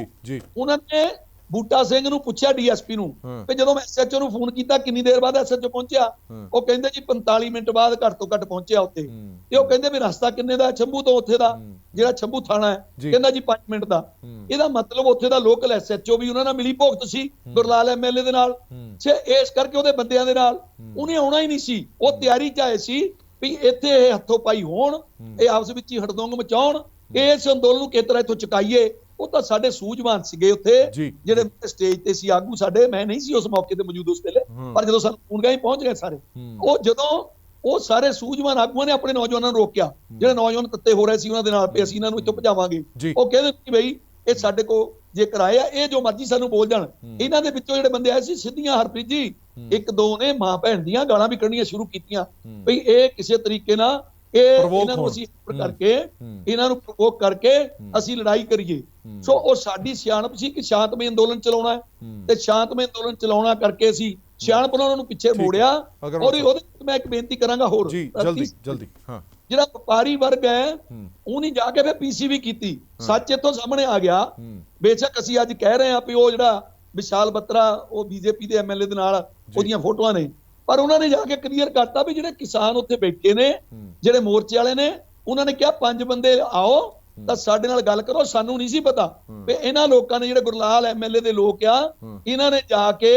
[SPEAKER 2] ਉਹਨਾਂ ਨੇ ਬੂਟਾ ਸਿੰਘ ਨੂੰ ਪੁੱਛਿਆ ਡੀਐਸਪੀ ਨੂੰ। ਤੇ ਜਦੋਂ ਮੈਂ ਐਸਐਚਓ ਨੂੰ ਫੋਨ ਕੀਤਾ ਕਿੰਨੀ ਦੇਰ ਬਾਅਦ ਐਸਐਚਓ ਪਹੁੰਚਿਆ। ਉਹ ਕਹਿੰਦੇ ਜੀ 45 ਮਿੰਟ ਬਾਅਦ ਘੱਟ ਤੋਂ ਘੱਟ ਪਹੁੰਚਿਆ ਉੱਥੇ।
[SPEAKER 1] ਹੂੰ।
[SPEAKER 2] ਤੇ ਉਹ ਕਹਿੰਦੇ ਵੀ ਰਸਤਾ ਕਿੰਨੇ ਦਾ? ਛੰਭੂ ਤੋਂ ਉੱਥੇ ਦਾ। ਜਿਹੜਾ ਛੰਭੂ ਥਾਣਾ ਹੈ। ਕਹਿੰਦਾ ਜੀ 5 ਮਿੰਟ ਦਾ। ਇਹਦਾ ਮਤਲਬ ਉੱਥੇ ਦਾ ਲੋਕਲ ਐਸਐਚਓ ਵੀ ਉਹਨਾਂ ਨਾਲ ਮਿਲੀ। ਭੁਗਤ ਸੀ ਗੁਰਲਾਲ ਐਮਐਲਏ ਦੇ ਨਾਲ। ਛੇ ਇਸ ਕਰਕੇ ਉਹਦੇ ਬੰਦਿਆਂ ਦੇ ਨਾਲ। ਉਹਨੇ ਆਉਣਾ ਹੀ ਨਹੀਂ ਸੀ। ਉਹ ਤਿਆਰੀ ਚ ਆਏ ਸੀ। ਵੀ ਇੱਥੇ ਇਹ ਹੱਥੋਂ ਪਾਈ ਹੋਣ ਇਹ ਆਪਸ ਵਿੱਚ ਹੀ ਹੜਦੰਗ ਮਚਾਉਣ ਇਸ ਅੰਦੋਲਨ ਨੂੰ ਕਿਸ ਤਰ੍ਹਾਂ ਇੱਥੋਂ ਚੁਕਾਈਏ ਉਹ ਤਾਂ ਸਾਡੇ ਸੂਝਵਾਨ ਸੀਗੇ ਉੱਥੇ। ਜਿਹੜੇ ਸਟੇਜ ਤੇ ਸੀ ਆਗੂ ਸਾਡੇ ਮੈਂ ਨਹੀਂ ਸੀ ਉਸ ਮੌਕੇ ਤੇ ਮੌਜੂਦ ਉਸ ਵੇਲੇ। ਪਰ ਜਦੋਂ ਸਾਨੂੰ ਫੋਨ ਗਏ ਪਹੁੰਚ ਗਏ ਸਾਰੇ। ਉਹ ਜਦੋਂ ਉਹ ਸਾਰੇ ਸੂਝਵਾਨ ਆਗੂਆਂ ਨੇ ਆਪਣੇ ਨੌਜਵਾਨਾਂ ਨੂੰ ਰੋਕਿਆ ਜਿਹੜੇ ਨੌਜਵਾਨ ਤੱਤੇ ਹੋ ਰਹੇ ਸੀ ਉਹਨਾਂ ਦੇ ਨਾਲ ਵੀ ਅਸੀਂ ਇਹਨਾਂ ਨੂੰ ਇੱਥੋਂ ਭਜਾਵਾਂਗੇ। ਉਹ ਕਹਿੰਦੇ ਕਿ ਬਈ ਇਹ ਸਾਡੇ ਕੋ ਜੇਕਰ ਆਏ ਆ ਇਹ ਜੋ ਮਰਜ਼ੀ ਸਾਨੂੰ ਬੋਲ ਜਾਣ। ਇਹਨਾਂ ਦੇ ਵਿੱਚੋਂ ਜਿਹੜੇ ਬੰਦੇ ਆਏ ਸੀ ਸਿੱਧੀਆਂ ਹਰਪ੍ਰੀਤ ਜੀ ਇੱਕ ਦੋ ਨੇ ਮਾਂ ਭੈਣ ਦੀਆਂ ਗਾਲਾਂ ਵੀ ਕੱਢਣੀਆਂ ਸ਼ੁਰੂ ਕੀਤੀਆਂ। ਬਈ ਇਹ ਕਿਸੇ ਤਰੀਕੇ ਨਾਲ ਇਹ ਇਹਨਾਂ ਨੂੰ। ਅਸੀਂ ਕਰਕੇ ਇਹਨਾਂ ਨੂੰ ਪ੍ਰਵੋਕ ਕਰਕੇ ਅਸੀਂ ਲੜਾਈ ਕਰੀਏ। ਸੋ ਉਹ ਸਾਡੀ ਸਿਆਣਪ ਸੀ ਕਿ ਸ਼ਾਂਤਮਈ ਅੰਦੋਲਨ ਚਲਾਉਣਾ ਹੈ। ਤੇ ਸ਼ਾਂਤਮਈ ਅੰਦੋਲਨ ਚਲਾਉਣਾ ਕਰਕੇ ਅਸੀਂ ਸਿਆਣਪ ਨਾਲ ਉਹਨਾਂ ਨੂੰ ਪਿੱਛੇ ਮੋੜਿਆ ਔਰ ਉਹਦੇ ਮੈਂ ਇੱਕ ਬੇਨਤੀ ਕਰਾਂਗਾ ਹੋਰ।
[SPEAKER 1] ਜੀ ਜਲਦੀ ਜਲਦੀ ਹਾਂ।
[SPEAKER 2] ਜਿਹੜਾ ਵਪਾਰੀ ਵਰਗ ਹੈ। ਉਹਨੇ ਜਾ ਕੇ ਫਿਰ ਪੀਸੀਵੀ ਕੀਤੀ। ਸੱਚ ਇੱਥੋਂ ਸਾਹਮਣੇ ਆ ਗਿਆ। ਬੇਸ਼ੱਕ ਅਸੀਂ ਅੱਜ ਕਹਿ ਰਹੇ ਹਾਂ ਵੀ ਉਹ ਜਿਹੜਾ ਵਿਸ਼ਾਲ ਬੱਤਰਾ ਉਹ ਬੀਜੇਪੀ ਦੇ ਐਮਐਲਏ ਦੇ ਨਾਲ ਉਹਦੀਆਂ ਫੋਟੋਆਂ ਨੇ। ਪਰ ਉਹਨਾਂ ਨੇ ਜਾ ਕੇ ਕਲੀਅਰ ਕਰਤਾ ਵੀ ਜਿਹੜੇ ਕਿਸਾਨ ਉੱਥੇ ਬੈਠੇ ਨੇ ਜਿਹੜੇ ਮੋਰਚੇ ਵਾਲੇ ਨੇ ਉਹਨਾਂ ਨੇ ਕਿਹਾ ਪੰਜ ਬੰਦੇ ਆਓ ਤਾਂ ਸਾਡੇ ਨਾਲ ਗੱਲ ਕਰੋ ਸਾਨੂੰ ਨਹੀਂ ਸੀ ਪਤਾ। ਵੀ ਇਹਨਾਂ ਲੋਕਾਂ ਨੇ ਜਿਹੜੇ ਗੁਰਲਾਲ ਐਮਐਲਏ ਦੇ ਲੋਕ ਆ ਇਹਨਾਂ ਨੇ ਜਾ ਕੇ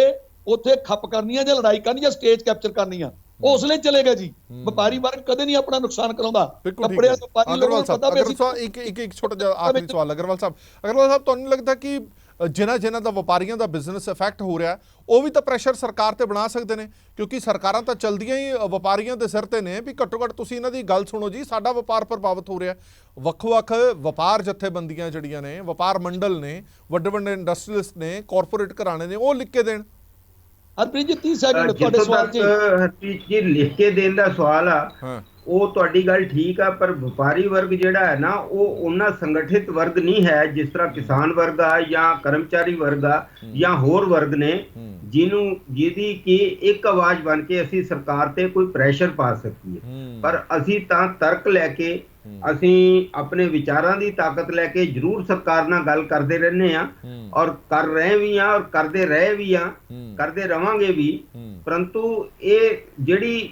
[SPEAKER 2] ਉੱਥੇ ਖੱਪ ਕਰਨੀਆਂ ਜਾਂ ਲੜਾਈ ਕਰਨੀ ਜਾਂ ਸਟੇਜ ਕੈਪਚਰ ਕਰਨੀਆਂ ਉਹ ਉਸ ਲਈ ਚਲੇ ਗਏ ਜੀ। ਵਪਾਰੀ ਵਰਗ ਕਦੇ ਨਹੀਂ ਆਪਣਾ ਨੁਕਸਾਨ ਕਰਾਉਂਦਾ। ਕੱਪੜਿਆਂ ਤੋਂ ਵਪਾਰੀ ਲੋਕਾਂ ਨੂੰ ਪਤਾ ਵੀ ਅਸੀਂ
[SPEAKER 1] ਇੱਕ ਇੱਕ ਇੱਕ ਛੋਟਾ ਜਿਹਾ ਆਖਰੀ ਸਵਾਲ ਅਗਰਵਾਲ ਸਾਹਿਬ। ਅਗਰਵਾਲ ਸਾਹਿਬ ਤੁਹਾਨੂੰ ਲੱਗਦਾ ਕਿ ਜਿਨ੍ਹਾਂ ਜਿਨ੍ਹਾਂ ਦਾ ਵਪਾਰੀਆਂ ਦਾ ਬਿਜ਼ਨਸ ਇਫੈਕਟ ਹੋ ਰਿਹਾ ਉਹ ਵੀ ਤਾਂ ਪ੍ਰੈਸ਼ਰ ਸਰਕਾਰ ਤੇ ਬਣਾ ਸਕਦੇ ਨੇ? ਕਿਉਂਕਿ ਸਰਕਾਰਾਂ ਤਾਂ ਚਲਦੀਆਂ ਹੀ ਵਪਾਰੀਆਂ ਦੇ ਸਿਰ ਤੇ ਨੇ ਵੀ ਘੱਟੋ ਘੱਟ ਤੁਸੀਂ ਇਹਨਾਂ ਦੀ ਗੱਲ ਸੁਣੋ ਜੀ ਸਾਡਾ ਵਪਾਰ ਪ੍ਰਭਾਵਿਤ ਹੋ ਰਿਹਾ। ਵੱਖ-ਵੱਖ ਵਪਾਰ ਜਥੇਬੰਦੀਆਂ ਜਿਹੜੀਆਂ ਨੇ ਵਪਾਰ ਮੰਡਲ ਨੇ ਵੱਡੇ ਵੱਡੇ ਇੰਡਸਟਰੀਅਲਿਸਟ ਨੇ ਕਾਰਪੋਰੇਟ ਘਰਾਣੇ ਨੇ ਉਹ ਲਿਖ ਕੇ ਦੇਣ।
[SPEAKER 2] ਹਰਪ੍ਰੀਤ ਜੀ 30 ਸੈਕਿੰਡ ਤੁਹਾਡੇ ਸਵਾਲ 'ਚ
[SPEAKER 3] ਹਰਪ੍ਰੀਤ ਜੀ ਲਿਖ ਕੇ ਦੇਣ ਦਾ ਸਵਾਲ ਆ ਉਹ ਤੁਹਾਡੀ ਗੱਲ ਠੀਕ ਆ ਪਰ ਵਪਾਰੀ ਵਰਗ ਜਿਹੜਾ ਹੈ ਨਾ ਉਹ ਉਹਨਾਂ ਸੰਗਠਿਤ ਵਰਗ ਨਹੀਂ ਹੈ ਜਿਸ ਤਰ੍ਹਾਂ ਕਿਸਾਨ ਵਰਗ ਆ ਜਾਂ ਕਰਮਚਾਰੀ ਵਰਗ ਆ ਜਾਂ ਹੋਰ ਵਰਗ ਨੇ ਜਿਹਨੂੰ ਜਿਹਦੀ ਕਿ ਇੱਕ ਆਵਾਜ਼ ਬਣ ਕੇ ਅਸੀਂ ਸਰਕਾਰ ਤੇ ਕੋਈ ਪ੍ਰੈਸ਼ਰ ਪਾ ਸਕੀਏ।
[SPEAKER 1] ਹੂੰ।
[SPEAKER 3] ਪਰ ਅਸੀਂ ਤਾਂ ਤਰਕ ਲੈ ਕੇ ਅਸੀਂ ਆਪਣੇ ਵਿਚਾਰਾਂ ਦੀ ਤਾਕਤ ਲੈ ਕੇ ਜ਼ਰੂਰ ਸਰਕਾਰ ਨਾਲ ਗੱਲ ਕਰਦੇ ਰਹਿੰਦੇ ਆ ਔਰ ਕਰ ਰਹੇ ਵੀ ਆ ਔਰ ਕਰਦੇ ਰਹੇ ਵੀ ਆ ਕਰਦੇ ਰਵਾਂਗੇ ਵੀ। ਪਰੰਤੂ ਇਹ ਜਿਹੜੀ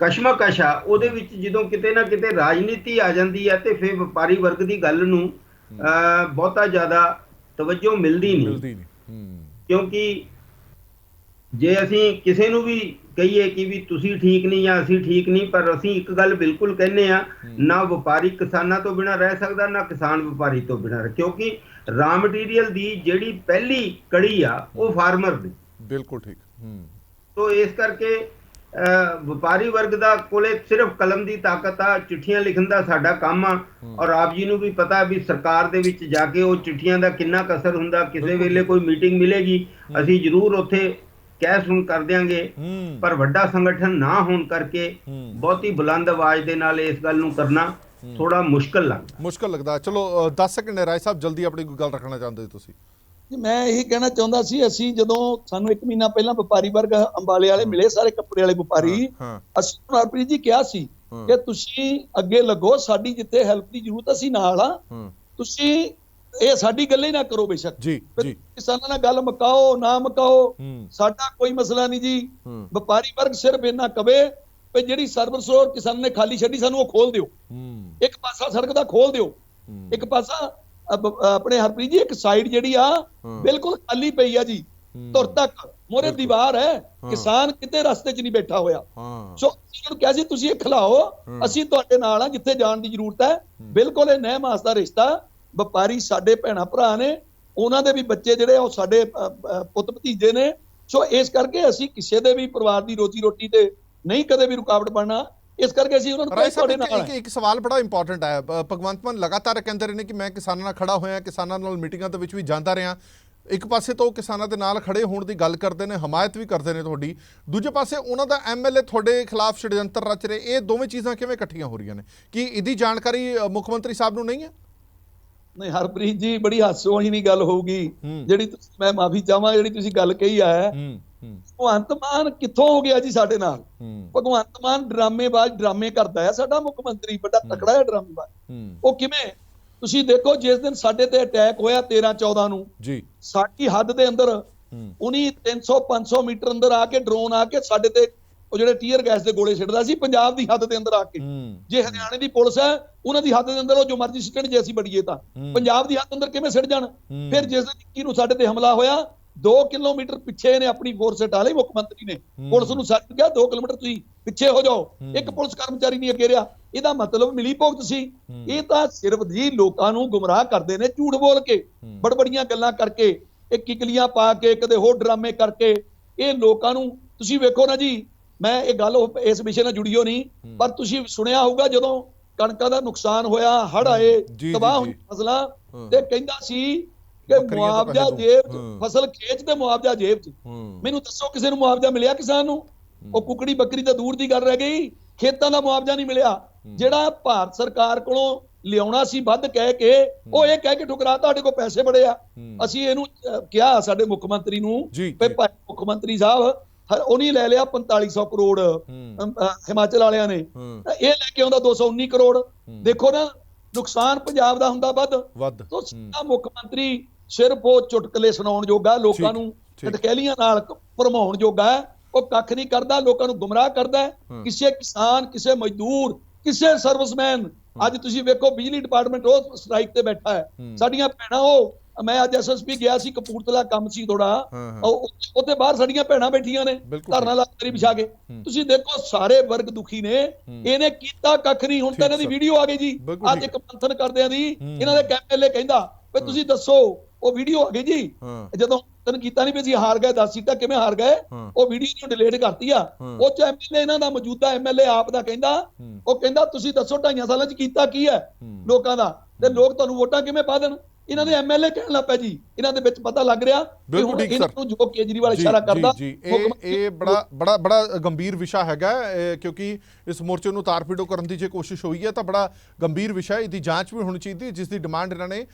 [SPEAKER 3] ਕਸ਼ਮਕਸ਼ ਆ ਉਹਦੇ ਵਿੱਚ ਜਦੋਂ ਕਿਤੇ ਨਾ ਕਿਤੇ ਰਾਜਨੀਤੀ ਆ ਜਾਂਦੀ ਹੈ ਤੇ ਫਿਰ ਵਪਾਰੀ ਵਰਗ ਦੀ ਗੱਲ ਨੂੰ ਬਹੁਤਾ ਜ਼ਿਆਦਾ ਤਵੱਜੋ ਮਿਲਦੀ ਨਹੀਂ। ਕਿਉਂਕਿ ਜੇ ਅਸੀਂ ਕਿਸੇ ਨੂੰ ਵੀ ਕਹੀਏ ਕਿ ਵੀ ਤੁਸੀਂ ਠੀਕ ਨਹੀਂ ਜਾਂ ਅਸੀਂ ਠੀਕ ਨਹੀਂ ਪਰ ਅਸੀਂ ਇੱਕ ਗੱਲ ਬਿਲਕੁਲ ਕਹਿੰਨੇ ਆ ਨਾ ਵਪਾਰੀ ਕਿਸਾਨਾਂ ਤੋਂ ਬਿਨਾ ਰਹਿ ਸਕਦਾ ਨਾ ਕਿਸਾਨ ਵਪਾਰੀ ਤੋਂ ਬਿਨਾ ਕਿਉਂਕਿ ਰਾ ਮਟੀਰੀਅਲ ਦੀ ਜਿਹੜੀ ਪਹਿਲੀ ਕੜੀ ਆ ਉਹ ਫਾਰਮਰ ਦੀ।
[SPEAKER 1] ਬਿਲਕੁਲ ਠੀਕ ਹੂੰ।
[SPEAKER 3] ਤੋ ਇਸ ਕਰਕੇ ਵਪਾਰੀ ਵਰਗ ਦਾ ਕੋਲੇ ਸਿਰਫ ਕਲਮ ਦੀ ਤਾਕਤ ਆ ਚਿੱਠੀਆਂ ਲਿਖਣ ਦਾ ਸਾਡਾ ਕੰਮ ਆ। ਔਰ ਆਪ ਜੀ ਨੂੰ ਵੀ ਪਤਾ ਵੀ ਸਰਕਾਰ ਦੇ ਵਿੱਚ ਜਾ ਕੇ ਉਹ ਚਿੱਠੀਆਂ ਦਾ ਕਿੰਨਾ ਕਸਰ ਹੁੰਦਾ ਕਿਸੇ ਵੇਲੇ ਕੋਈ ਮੀਟਿੰਗ ਮਿਲੇਗੀ ਅਸੀਂ ਜ਼ਰੂਰ ਉੱਥੇ ਕਹਿ ਸੁਣ ਕਰ ਦਿਆਂਗੇ। ਪਰ ਵੱਡਾ ਸੰਗਠਨ ਨਾ ਹੋਣ ਕਰਕੇ। ਬਹੁਤੀ ਬੁਲੰਦ ਆਵਾਜ਼ ਦੇ ਨਾਲ ਇਸ ਗੱਲ ਨੂੰ ਕਰਨਾ ਥੋੜਾ ਮੁਸ਼ਕਲ ਲੱਗਦਾ।
[SPEAKER 1] ਮੁਸ਼ਕਲ ਲੱਗਦਾ। ਚਲੋ 10 ਸੈਕਿੰਡ ਹੈ ਰਾਏ ਸਾਹਿਬ ਜਲਦੀ ਆਪਣੀ ਕੋਈ ਗੱਲ ਰੱਖਣਾ ਚਾਹੁੰਦੇ ਹੋ ਤੁਸੀਂ?
[SPEAKER 2] ਜੀ, ਮੈਂ ਇਹੀ ਕਹਿਣਾ ਚਾਹੁੰਦਾ ਸੀ ਅਸੀਂ ਜਦੋਂ ਸਾਨੂੰ ਇੱਕ ਮਹੀਨਾ ਪਹਿਲਾਂ ਵਪਾਰੀ ਵਰਗ ਅੰਬਾਲੇ ਵਾਲੇ ਮਿਲੇ ਸਾਰੇ ਕੱਪੜੇ ਵਾਲੇ ਵਪਾਰੀ ਅਸੀਂ ਨੂੰ ਹਰਪ੍ਰੀਤ ਜੀ ਕਿਹਾ ਸੀ। ਕਿ ਤੁਸੀਂ ਅੱਗੇ ਲੱਗੋ ਸਾਡੀ ਜਿੱਥੇ ਹੈਲਪ ਦੀ ਜ਼ਰੂਰਤ ਅਸੀਂ ਨਾਲ ਆ ਤੁਸੀਂ ਇਹ ਸਾਡੀ ਗੱਲੇ ਨਾ ਕਰੋ ਬੇਸ਼ੱਕ।
[SPEAKER 1] ਜੀ ਜੀ।
[SPEAKER 2] ਕਿਸਾਨਾਂ ਨਾਲ ਗੱਲ ਮੁਕਾਓ ਨਾ ਮੁਕਾਓ
[SPEAKER 1] ਹੂੰ।
[SPEAKER 2] ਸਾਡਾ ਕੋਈ ਮਸਲਾ ਨਹੀਂ ਜੀ।
[SPEAKER 1] ਹੂੰ।
[SPEAKER 2] ਵਪਾਰੀ ਵਰਗ ਸਿਰਫ ਇੰਨਾ ਕਵੇ ਵੀ ਜਿਹੜੀ ਸਰਵਿਸ ਕਿਸਾਨ ਨੇ ਖਾਲੀ ਛੱਡੀ ਸਾਨੂੰ ਉਹ ਖੋਲ ਦਿਓ।
[SPEAKER 1] ਹੂੰ।
[SPEAKER 2] ਇੱਕ ਪਾਸਾ ਸੜਕ ਦਾ ਖੋਲ ਦਿਓ।
[SPEAKER 1] ਹੂੰ।
[SPEAKER 2] ਇੱਕ ਪਾਸਾ ਆਪਣੇ ਹਰਪ੍ਰੀਤ ਜੀ ਇੱਕ ਸਾਈਡ ਜਿਹੜੀ ਆ
[SPEAKER 1] ਹਾਂ।
[SPEAKER 2] ਬਿਲਕੁਲ ਖਾਲੀ ਪਈ ਆ ਜੀ।
[SPEAKER 1] ਹੂੰ।
[SPEAKER 2] ਧੁਰ ਤੱਕ ਮੋਰੇ ਦੀਵਾਰ ਹੈ। ਕਿਸਾਨ ਕਿਤੇ ਰਸਤੇ 'ਚ ਨਹੀਂ ਬੈਠਾ ਹੋਇਆ।
[SPEAKER 1] ਹਾਂ।
[SPEAKER 2] ਸੋ ਅਸੀਂ ਉਹਨੂੰ ਕਿਹਾ ਸੀ ਤੁਸੀਂ ਇਹ ਖਿਲਾਓ। ਅਸੀਂ ਤੁਹਾਡੇ ਨਾਲ ਆ ਜਿੱਥੇ ਜਾਣ ਦੀ ਜ਼ਰੂਰਤ ਹੈ। ਬਿਲਕੁਲ ਇਹ ਨਹਿ ਮਾਸ ਦਾ ਰਿਸ਼ਤਾ। ਵਪਾਰੀ ਸਾਡੇ ਭੈਣਾ ਭਰਾ ਨੇ ਉਹਨਾਂ ਦੇ ਵੀ ਬੱਚੇ ਜਿਹੜੇ ਉਹ ਸਾਡੇ ਪੁੱਤ ਭਤੀਜੇ ਨੇ। ਸੋ ਇਸ ਕਰਕੇ ਅਸੀਂ ਕਿਸੇ ਦੇ ਵੀ ਪਰਿਵਾਰ ਦੀ ਰੋਜੀ ਰੋਟੀ ਤੇ ਨਹੀਂ ਕਦੇ ਵੀ ਰੁਕਾਵਟ ਬਣਨਾ। ਇਸ ਕਰਕੇ ਅਸੀਂ ਉਹਨਾਂ ਨੂੰ ਤੁਹਾਡੇ ਨਾਲ।
[SPEAKER 1] ਇੱਕ। ਇੱਕ ਸਵਾਲ ਬੜਾ ਇੰਪੋਰਟੈਂਟ ਹੈ। ਭਗਵੰਤ ਮਾਨ ਲਗਾਤਾਰ ਕਹਿੰਦੇ ਰਹੇ ਨੇ ਕਿ ਮੈਂ ਕਿਸਾਨਾਂ ਨਾਲ ਖੜਾ ਹੋਇਆ ਕਿਸਾਨਾਂ ਨਾਲ ਮੀਟਿੰਗਾਂ ਦੇ ਵਿੱਚ ਵੀ ਜਾਂਦਾ ਰਿਹਾ। ਇੱਕ ਪਾਸੇ ਤੋਂ ਉਹ ਕਿਸਾਨਾਂ ਦੇ ਨਾਲ ਖੜੇ ਹੋਣ ਦੀ ਗੱਲ ਕਰਦੇ ਨੇ ਹਮਾਇਤ ਵੀ ਕਰਦੇ ਨੇ ਤੁਹਾਡੀ। ਦੂਜੇ ਪਾਸੇ ਉਹਨਾਂ ਦਾ ਐਮਐਲਏ ਤੁਹਾਡੇ ਖਿਲਾਫ ਛੜਯੰਤਰ ਰਚ ਰਹੇ। ਇਹ ਦੋਵੇਂ ਚੀਜ਼ਾਂ ਕਿਵੇਂ ਇਕੱਠੀਆਂ ਹੋ ਰਹੀਆਂ ਨੇ? ਕੀ ਇਹਦੀ ਜਾਣਕਾਰੀ ਮੁੱਖ ਮੰਤਰੀ ਸਾਹਿਬ ਨੂੰ ਨਹੀਂ ਹੈ?
[SPEAKER 2] ਨਹੀਂ ਹਰਪ੍ਰੀਤ ਜੀ ਬੜੀ ਹਾਸੋ ਵਾਲੀ ਨਹੀਂ ਗੱਲ ਹੋਊਗੀ। ਜਿਹੜੀ ਤੁਸੀਂ- ਮੈਂ ਮਾਫੀ ਚਾਹਾਂ ਜਿਹੜੀ ਤੁਸੀਂ ਗੱਲ ਕਹੀ ਆ। ਭਗਵੰਤ ਮਾਨ ਕਿੱਥੋਂ ਹੋ ਗਿਆ ਜੀ ਸਾਡੇ ਨਾਲ? ਭਗਵੰਤ ਮਾਨ ਡਰਾਮੇਬਾਜ਼ ਡਰਾਮੇ ਕਰਦਾ ਹੈ ਸਾਡਾ ਮੁੱਖ ਮੰਤਰੀ ਵੱਡਾ ਤਕੜਾ ਹੈ ਡਰਾਮੇਬਾਜ਼।
[SPEAKER 1] ਹੂੰ।
[SPEAKER 2] ਉਹ ਕਿਵੇਂ? ਤੁਸੀਂ ਦੇਖੋ ਜਿਸ ਦਿਨ ਸਾਡੇ ਤੇ ਅਟੈਕ ਹੋਇਆ 13 14 ਨੂੰ
[SPEAKER 1] ਜੀ।
[SPEAKER 2] ਸਾਡੀ ਹੱਦ ਦੇ ਅੰਦਰ ਉਨੀ 300 500 ਮੀਟਰ ਅੰਦਰ ਆ ਕੇ ਡਰੋਨ ਆ ਕੇ ਸਾਡੇ ਤੇ ਉਹ ਜਿਹੜੇ ਟੀਅਰ ਗੈਸ ਦੇ ਗੋਲੇ ਛੱਡਦਾ ਸੀ ਪੰਜਾਬ ਦੀ ਹੱਦ ਦੇ ਅੰਦਰ ਆ ਕੇ। ਜੇ ਹਰਿਆਣੇ ਦੀ ਪੁਲਿਸ ਹੈ ਉਹਨਾਂ ਦੀ ਹੱਦ ਦੇ ਅੰਦਰ ਉਹ ਜੋ ਮਰਜ਼ੀ ਸਿੱਟਣ ਜੇ ਅਸੀਂ ਬੜੀਏ ਤਾਂ। ਪੰਜਾਬ ਦੀ ਹੱਦ ਅੰਦਰ ਕਿਵੇਂ ਸਿੱਟ ਜਾਣ। ਫਿਰ ਜਿਸ ਦਿਨ 21 ਨੂੰ ਸਾਡੇ ਤੇ ਹਮਲਾ ਹੋਇਆ 2 ਕਿਲੋਮੀਟਰ ਪਿੱਛੇ ਨੇ ਆਪਣੀ ਫੋਰਸ ਹਟਾ ਲਈ ਮੁੱਖ ਮੰਤਰੀ ਨੇ। ਪੁਲਿਸ ਨੂੰ ਛੱਡ ਗਿਆ 2 ਕਿਲੋਮੀਟਰ ਤੁਸੀਂ ਪਿੱਛੇ ਹੋ ਜਾਓ। ਇੱਕ ਪੁਲਿਸ ਕਰਮਚਾਰੀ ਨਹੀਂ ਅੱਗੇ ਰਿਹਾ। ਇਹਦਾ ਮਤਲਬ ਮਿਲੀ ਭੁਗਤ ਸੀ। ਇਹ ਤਾਂ ਸਿਰਫ ਜੀ ਲੋਕਾਂ ਨੂੰ ਗੁੰਮਰਾਹ ਕਰਦੇ ਨੇ ਝੂਠ ਬੋਲ ਕੇ ਬੜਬੜੀਆਂ ਗੱਲਾਂ ਕਰਕੇ ਇਹ ਕਿਕਲੀਆਂ ਪਾ ਕੇ ਕਦੇ ਹੋਰ ਡਰਾਮੇ ਕਰਕੇ। ਇਹ ਲੋਕਾਂ ਨੂੰ ਤੁਸੀਂ ਵੇਖੋ ਨਾ ਜੀ ਮੈਂ ਇਹ ਗੱਲ ਇਸ ਵਿਸ਼ੇ ਨਾਲ ਜੁੜੀਓ ਨਹੀਂ ਪਰ ਤੁਸੀਂ ਸੁਣਿਆ ਹੋਊਗਾ ਜਦੋਂ ਕਣਕਾਂ ਦਾ ਨੁਕਸਾਨ ਹੋਇਆ ਹੜ ਆਏ ਤਬਾਹ। ਹੋਈ ਫਸਲਾਂ
[SPEAKER 1] ਹਾਂ।
[SPEAKER 2] ਤੇ ਕਹਿੰਦਾ ਸੀ ਕਿ ਮੁਆਵਜ਼ਾ। ਜੇਬ
[SPEAKER 1] ਹਾਂ।
[SPEAKER 2] ਫਸਲ ਖੇਚ ਤੇ ਮੁਆਵਜ਼ਾ ਜੇਬ 'ਚ
[SPEAKER 1] ਹੂੰ
[SPEAKER 2] ਮੈਨੂੰ ਦੱਸੋ ਕਿਸੇ ਨੂੰ ਮੁਆਵਜ਼ਾ ਮਿਲਿਆ ਕਿਸਾਨ ਨੂੰ ਉਹ ਕੁਕੜੀ ਬੱਕਰੀ ਤਾਂ ਦੂਰ ਦੀ ਗੱਲ ਰਹਿ ਗਈ ਖੇਤਾਂ ਦਾ ਮੁਆਵਜ਼ਾ ਨਹੀਂ ਮਿਲਿਆ ਜਿਹੜਾ ਭਾਰਤ ਸਰਕਾਰ ਕੋਲੋਂ ਲਿਆਉਣਾ ਸੀ ਵੱਧ ਕਹਿ ਕੇ ਉਹ ਇਹ ਕਹਿ ਕੇ ਠੁਕਰਾ ਤੁਹਾਡੇ ਕੋਲ ਪੈਸੇ ਬੜੇ ਆ
[SPEAKER 1] ਹੂੰ।
[SPEAKER 2] ਅਸੀਂ ਇਹਨੂੰ ਕਿਹਾ ਸਾਡੇ ਮੁੱਖ ਮੰਤਰੀ ਨੂੰ ਵੀ। ਭਾਈ ਮੁੱਖ ਮੰਤਰੀ ਸਾਹਿਬ ਹ- ਉਹਨੇ ਲੈ ਲਿਆ 4500 ਕਰੋੜ ਹਿਮਾਚਲ ਵਾਲਿਆਂ ਨੇ। ਇਹ ਲੈ ਕੇ ਆਉਂਦਾ 219 ਕਰੋੜ। ਦੇਖੋ ਨਾ ਨੁਕਸਾਨ ਪੰਜਾਬ ਦਾ ਹੁੰਦਾ ਵੱਧ। ਤੋ ਸਿੱਧਾ ਮੁੱਖ ਮੰਤਰੀ ਸਿਰਫ ਉਹ ਚੁਟਕਲੇ ਸੁਣਾਉਣ ਜੋਗਾ ਲੋਕਾਂ ਨੂੰ। ਟਟਕੈਲੀਆਂ ਨਾਲ ਭਰਮਾਉਣ ਜੋਗਾ ਉਹ ਕੱਖ ਨਹੀਂ ਕਰਦਾ ਲੋਕਾਂ ਨੂੰ ਗੁੰਮਰਾਹ ਕਰਦਾ। ਕਿਸੇ ਕਿਸਾਨ ਕਿਸੇ ਮਜ਼ਦੂਰ ਕਿਸੇ ਸਰਵਿਸਮੈਨ ਅੱਜ ਤੁਸੀਂ ਵੇਖੋ ਬਿਜਲੀ ਡਿਪਾਰਟਮੈਂਟ ਉਹ ਸਟ੍ਰਾਈਕ ਤੇ ਬੈਠਾ ਹੈ। ਸਾਡੀਆਂ ਭੈਣਾਂ ਉਹ ਮੈਂ ਅੱਜ ਐਸਐਸਪੀ ਗਿਆ ਸੀ ਕਪੂਰਥਲਾ ਕੰਮ ਸੀ ਥੋੜਾ। ਉੱਥੇ ਬਾਹਰ ਸਾਡੀਆਂ ਭੈਣਾਂ ਬੈਠੀਆਂ ਨੇ ਧਰਨਾ ਲਾ ਕੇ ਵਿਛਾ ਕੇ ਤੁਸੀਂ ਦੇਖੋ ਸਾਰੇ ਵਰਗ ਦੁਖੀ ਨੇ ਇਹਨੇ ਕੀਤਾ ਕੱਖ ਨਹੀਂ ਹੁਣ ਤਾਂ ਇਹਨਾਂ ਦੀ। ਵੀਡੀਓ ਆ ਗਈ ਜੀ ਅੱਜ। ਇੱਕ ਮੰਥਨ ਕਰਦਿਆਂ ਦੀ। ਇਹਨਾਂ ਦੇ ਐਮਐਲਏ ਕਹਿੰਦਾ ਵੀ ਤੁਸੀਂ ਦੱਸੋ ਉਹ ਵੀਡੀਓ ਆ ਗਈ ਜੀ ਜਦੋਂ ਤਨ ਕੀਤਾ ਨਹੀਂ ਵੀ ਅਸੀਂ ਹਾਰ ਗਏ ਦੱਸ ਸੀਟਾਂ ਕਿਵੇਂ ਹਾਰ ਗਏ। ਉਹ ਵੀਡੀਓ ਨੂੰ ਡਿਲੀਟ ਕਰਤੀ ਆ। ਉਹ ਚ ਐਮਐਲਏ ਇਹਨਾਂ ਦਾ ਮੌਜੂਦਾ ਐਮਐਲਏ ਆਪ ਦਾ ਕਹਿੰਦਾ। ਉਹ ਕਹਿੰਦਾ ਤੁਸੀਂ ਦੱਸੋ ਢਾਈਆਂ ਸਾਲਾਂ ਚ ਕੀਤਾ ਕੀ ਹੂੰ। ਲੋਕਾਂ ਦਾ ਤੇ ਲੋਕ ਤੁਹਾਨੂੰ ਵੋਟਾਂ ਕਿਵੇਂ ਪਾ ਦੇਣ ਇਹਨਾਂ ਦੇ ਐਮਐਲਏ ਕਹਿਣ ਲੱਗ ਪਿਆ ਜੀ। ਇਹਨਾਂ ਦੇ ਵਿੱਚ ਪਤਾ ਲੱਗ ਰਿਹਾ
[SPEAKER 1] ਬਿਲਕੁਲ
[SPEAKER 2] ਹੁਣ ਇਹਨਾਂ। ਨੂੰ ਜੋ ਕੇਜਰੀਵਾਲ ਇਸ਼ਾਰਾ ਕਰਦਾ
[SPEAKER 1] ਜੀ। ਇਹ ਇਹ ਬੜਾ ਬੜਾ ਬੜਾ ਗੰਭੀਰ ਵਿਸ਼ਾ ਹੈਗਾ ਕਿਉਂਕਿ ਇਸ ਮੋਰਚੇ ਨੂੰ ਤਾਰਪੀੜੋ ਕਰਨ ਦੀ ਜੇ ਕੋਸ਼ਿਸ਼ ਹੋਈ ਹੈ ਤਾਂ ਬੜਾ ਗੰਭੀਰ ਵਿਸ਼ਾ ਹੈ। ਇਹਦੀ ਜਾਂਚ ਵੀ ਹੋਣੀ ਚਾਹੀਦੀ ਜਿਸ ਦੀ ਡਿਮਾਂਡ ਇਹਨਾਂ ਨੇ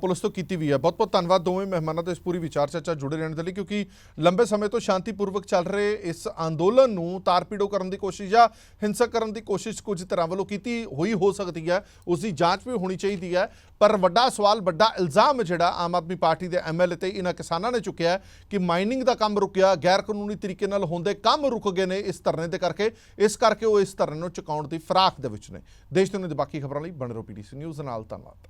[SPEAKER 1] ਪੁਲਿਸ ਤੋਂ ਕੀਤੀ ਵੀ ਹੈ। ਬਹੁਤ ਬਹੁਤ ਧੰਨਵਾਦ ਦੋਵੇਂ ਮਹਿਮਾਨਾਂ ਦਾ ਇਸ ਪੂਰੀ ਵਿਚਾਰ ਚਰਚਾ ਜੁੜੇ ਰਹਿਣ ਦੇ ਲਈ ਕਿਉਂਕਿ ਲੰਬੇ ਸਮੇਂ ਤੋਂ ਸ਼ਾਂਤੀਪੂਰਵਕ ਚੱਲ ਰਹੇ ਇਸ ਅੰਦੋਲਨ ਨੂੰ ਤਾਰਪੀੜੋ ਕਰਨ ਦੀ ਕੋਸ਼ਿਸ਼ ਜਾਂ ਹਿੰਸਕ ਕਰਨ ਦੀ ਕੋਸ਼ਿਸ਼ ਕੁਝ ਤਰ੍ਹਾਂ ਵੱਲੋਂ ਕੀਤੀ ਹੋਈ ਹੋ ਸਕਦੀ ਹੈ। ਉਸ ਦੀ ਜਾਂਚ ਵੀ ਹੋਣੀ ਚਾਹੀਦੀ ਹੈ। ਪਰ ਵੱਡਾ ਸਵਾਲ, ਵੱਡਾ ਇਲਜ਼ਾਮ ਜਿਹੜਾ ਆਮ ਆਦਮੀ ਪਾਰਟੀ ਦੇ ਐਮਐਲਏ ਤੇ ਇਹਨਾਂ ਕਿਸਾਨਾਂ ਨੇ ਚੁੱਕਿਆ ਕਿ ਮਾਈਨਿੰਗ ਦਾ ਕੰਮ ਰੁਕਿਆ ਗੈਰ ਕਾਨੂੰਨੀ ਤਰੀਕੇ ਨਾਲ ਹੁੰਦੇ ਕੰਮ ਰੁਕ ਗਏ ਨੇ ਇਸ ਧਰਨੇ ਦੇ ਕਰਕੇ, ਇਸ ਕਰਕੇ ਉਹ ਇਸ ਧਰਨੇ ਨੂੰ ਚੁਕਾਉਣ ਦੀ ਫਰਾਖ ਦੇ ਵਿੱਚ ਨੇ। ਦੇਸ਼ ਦੁਨੀਆ ਦੀ ਬਾਕੀ ਖਬਰਾਂ ਲਈ ਬਣ ਰਹੋ ਪੀਡੀਸੀ ਨਿਊਜ਼ ਦੇ ਨਾਲ, ਧੰਨਵਾਦ।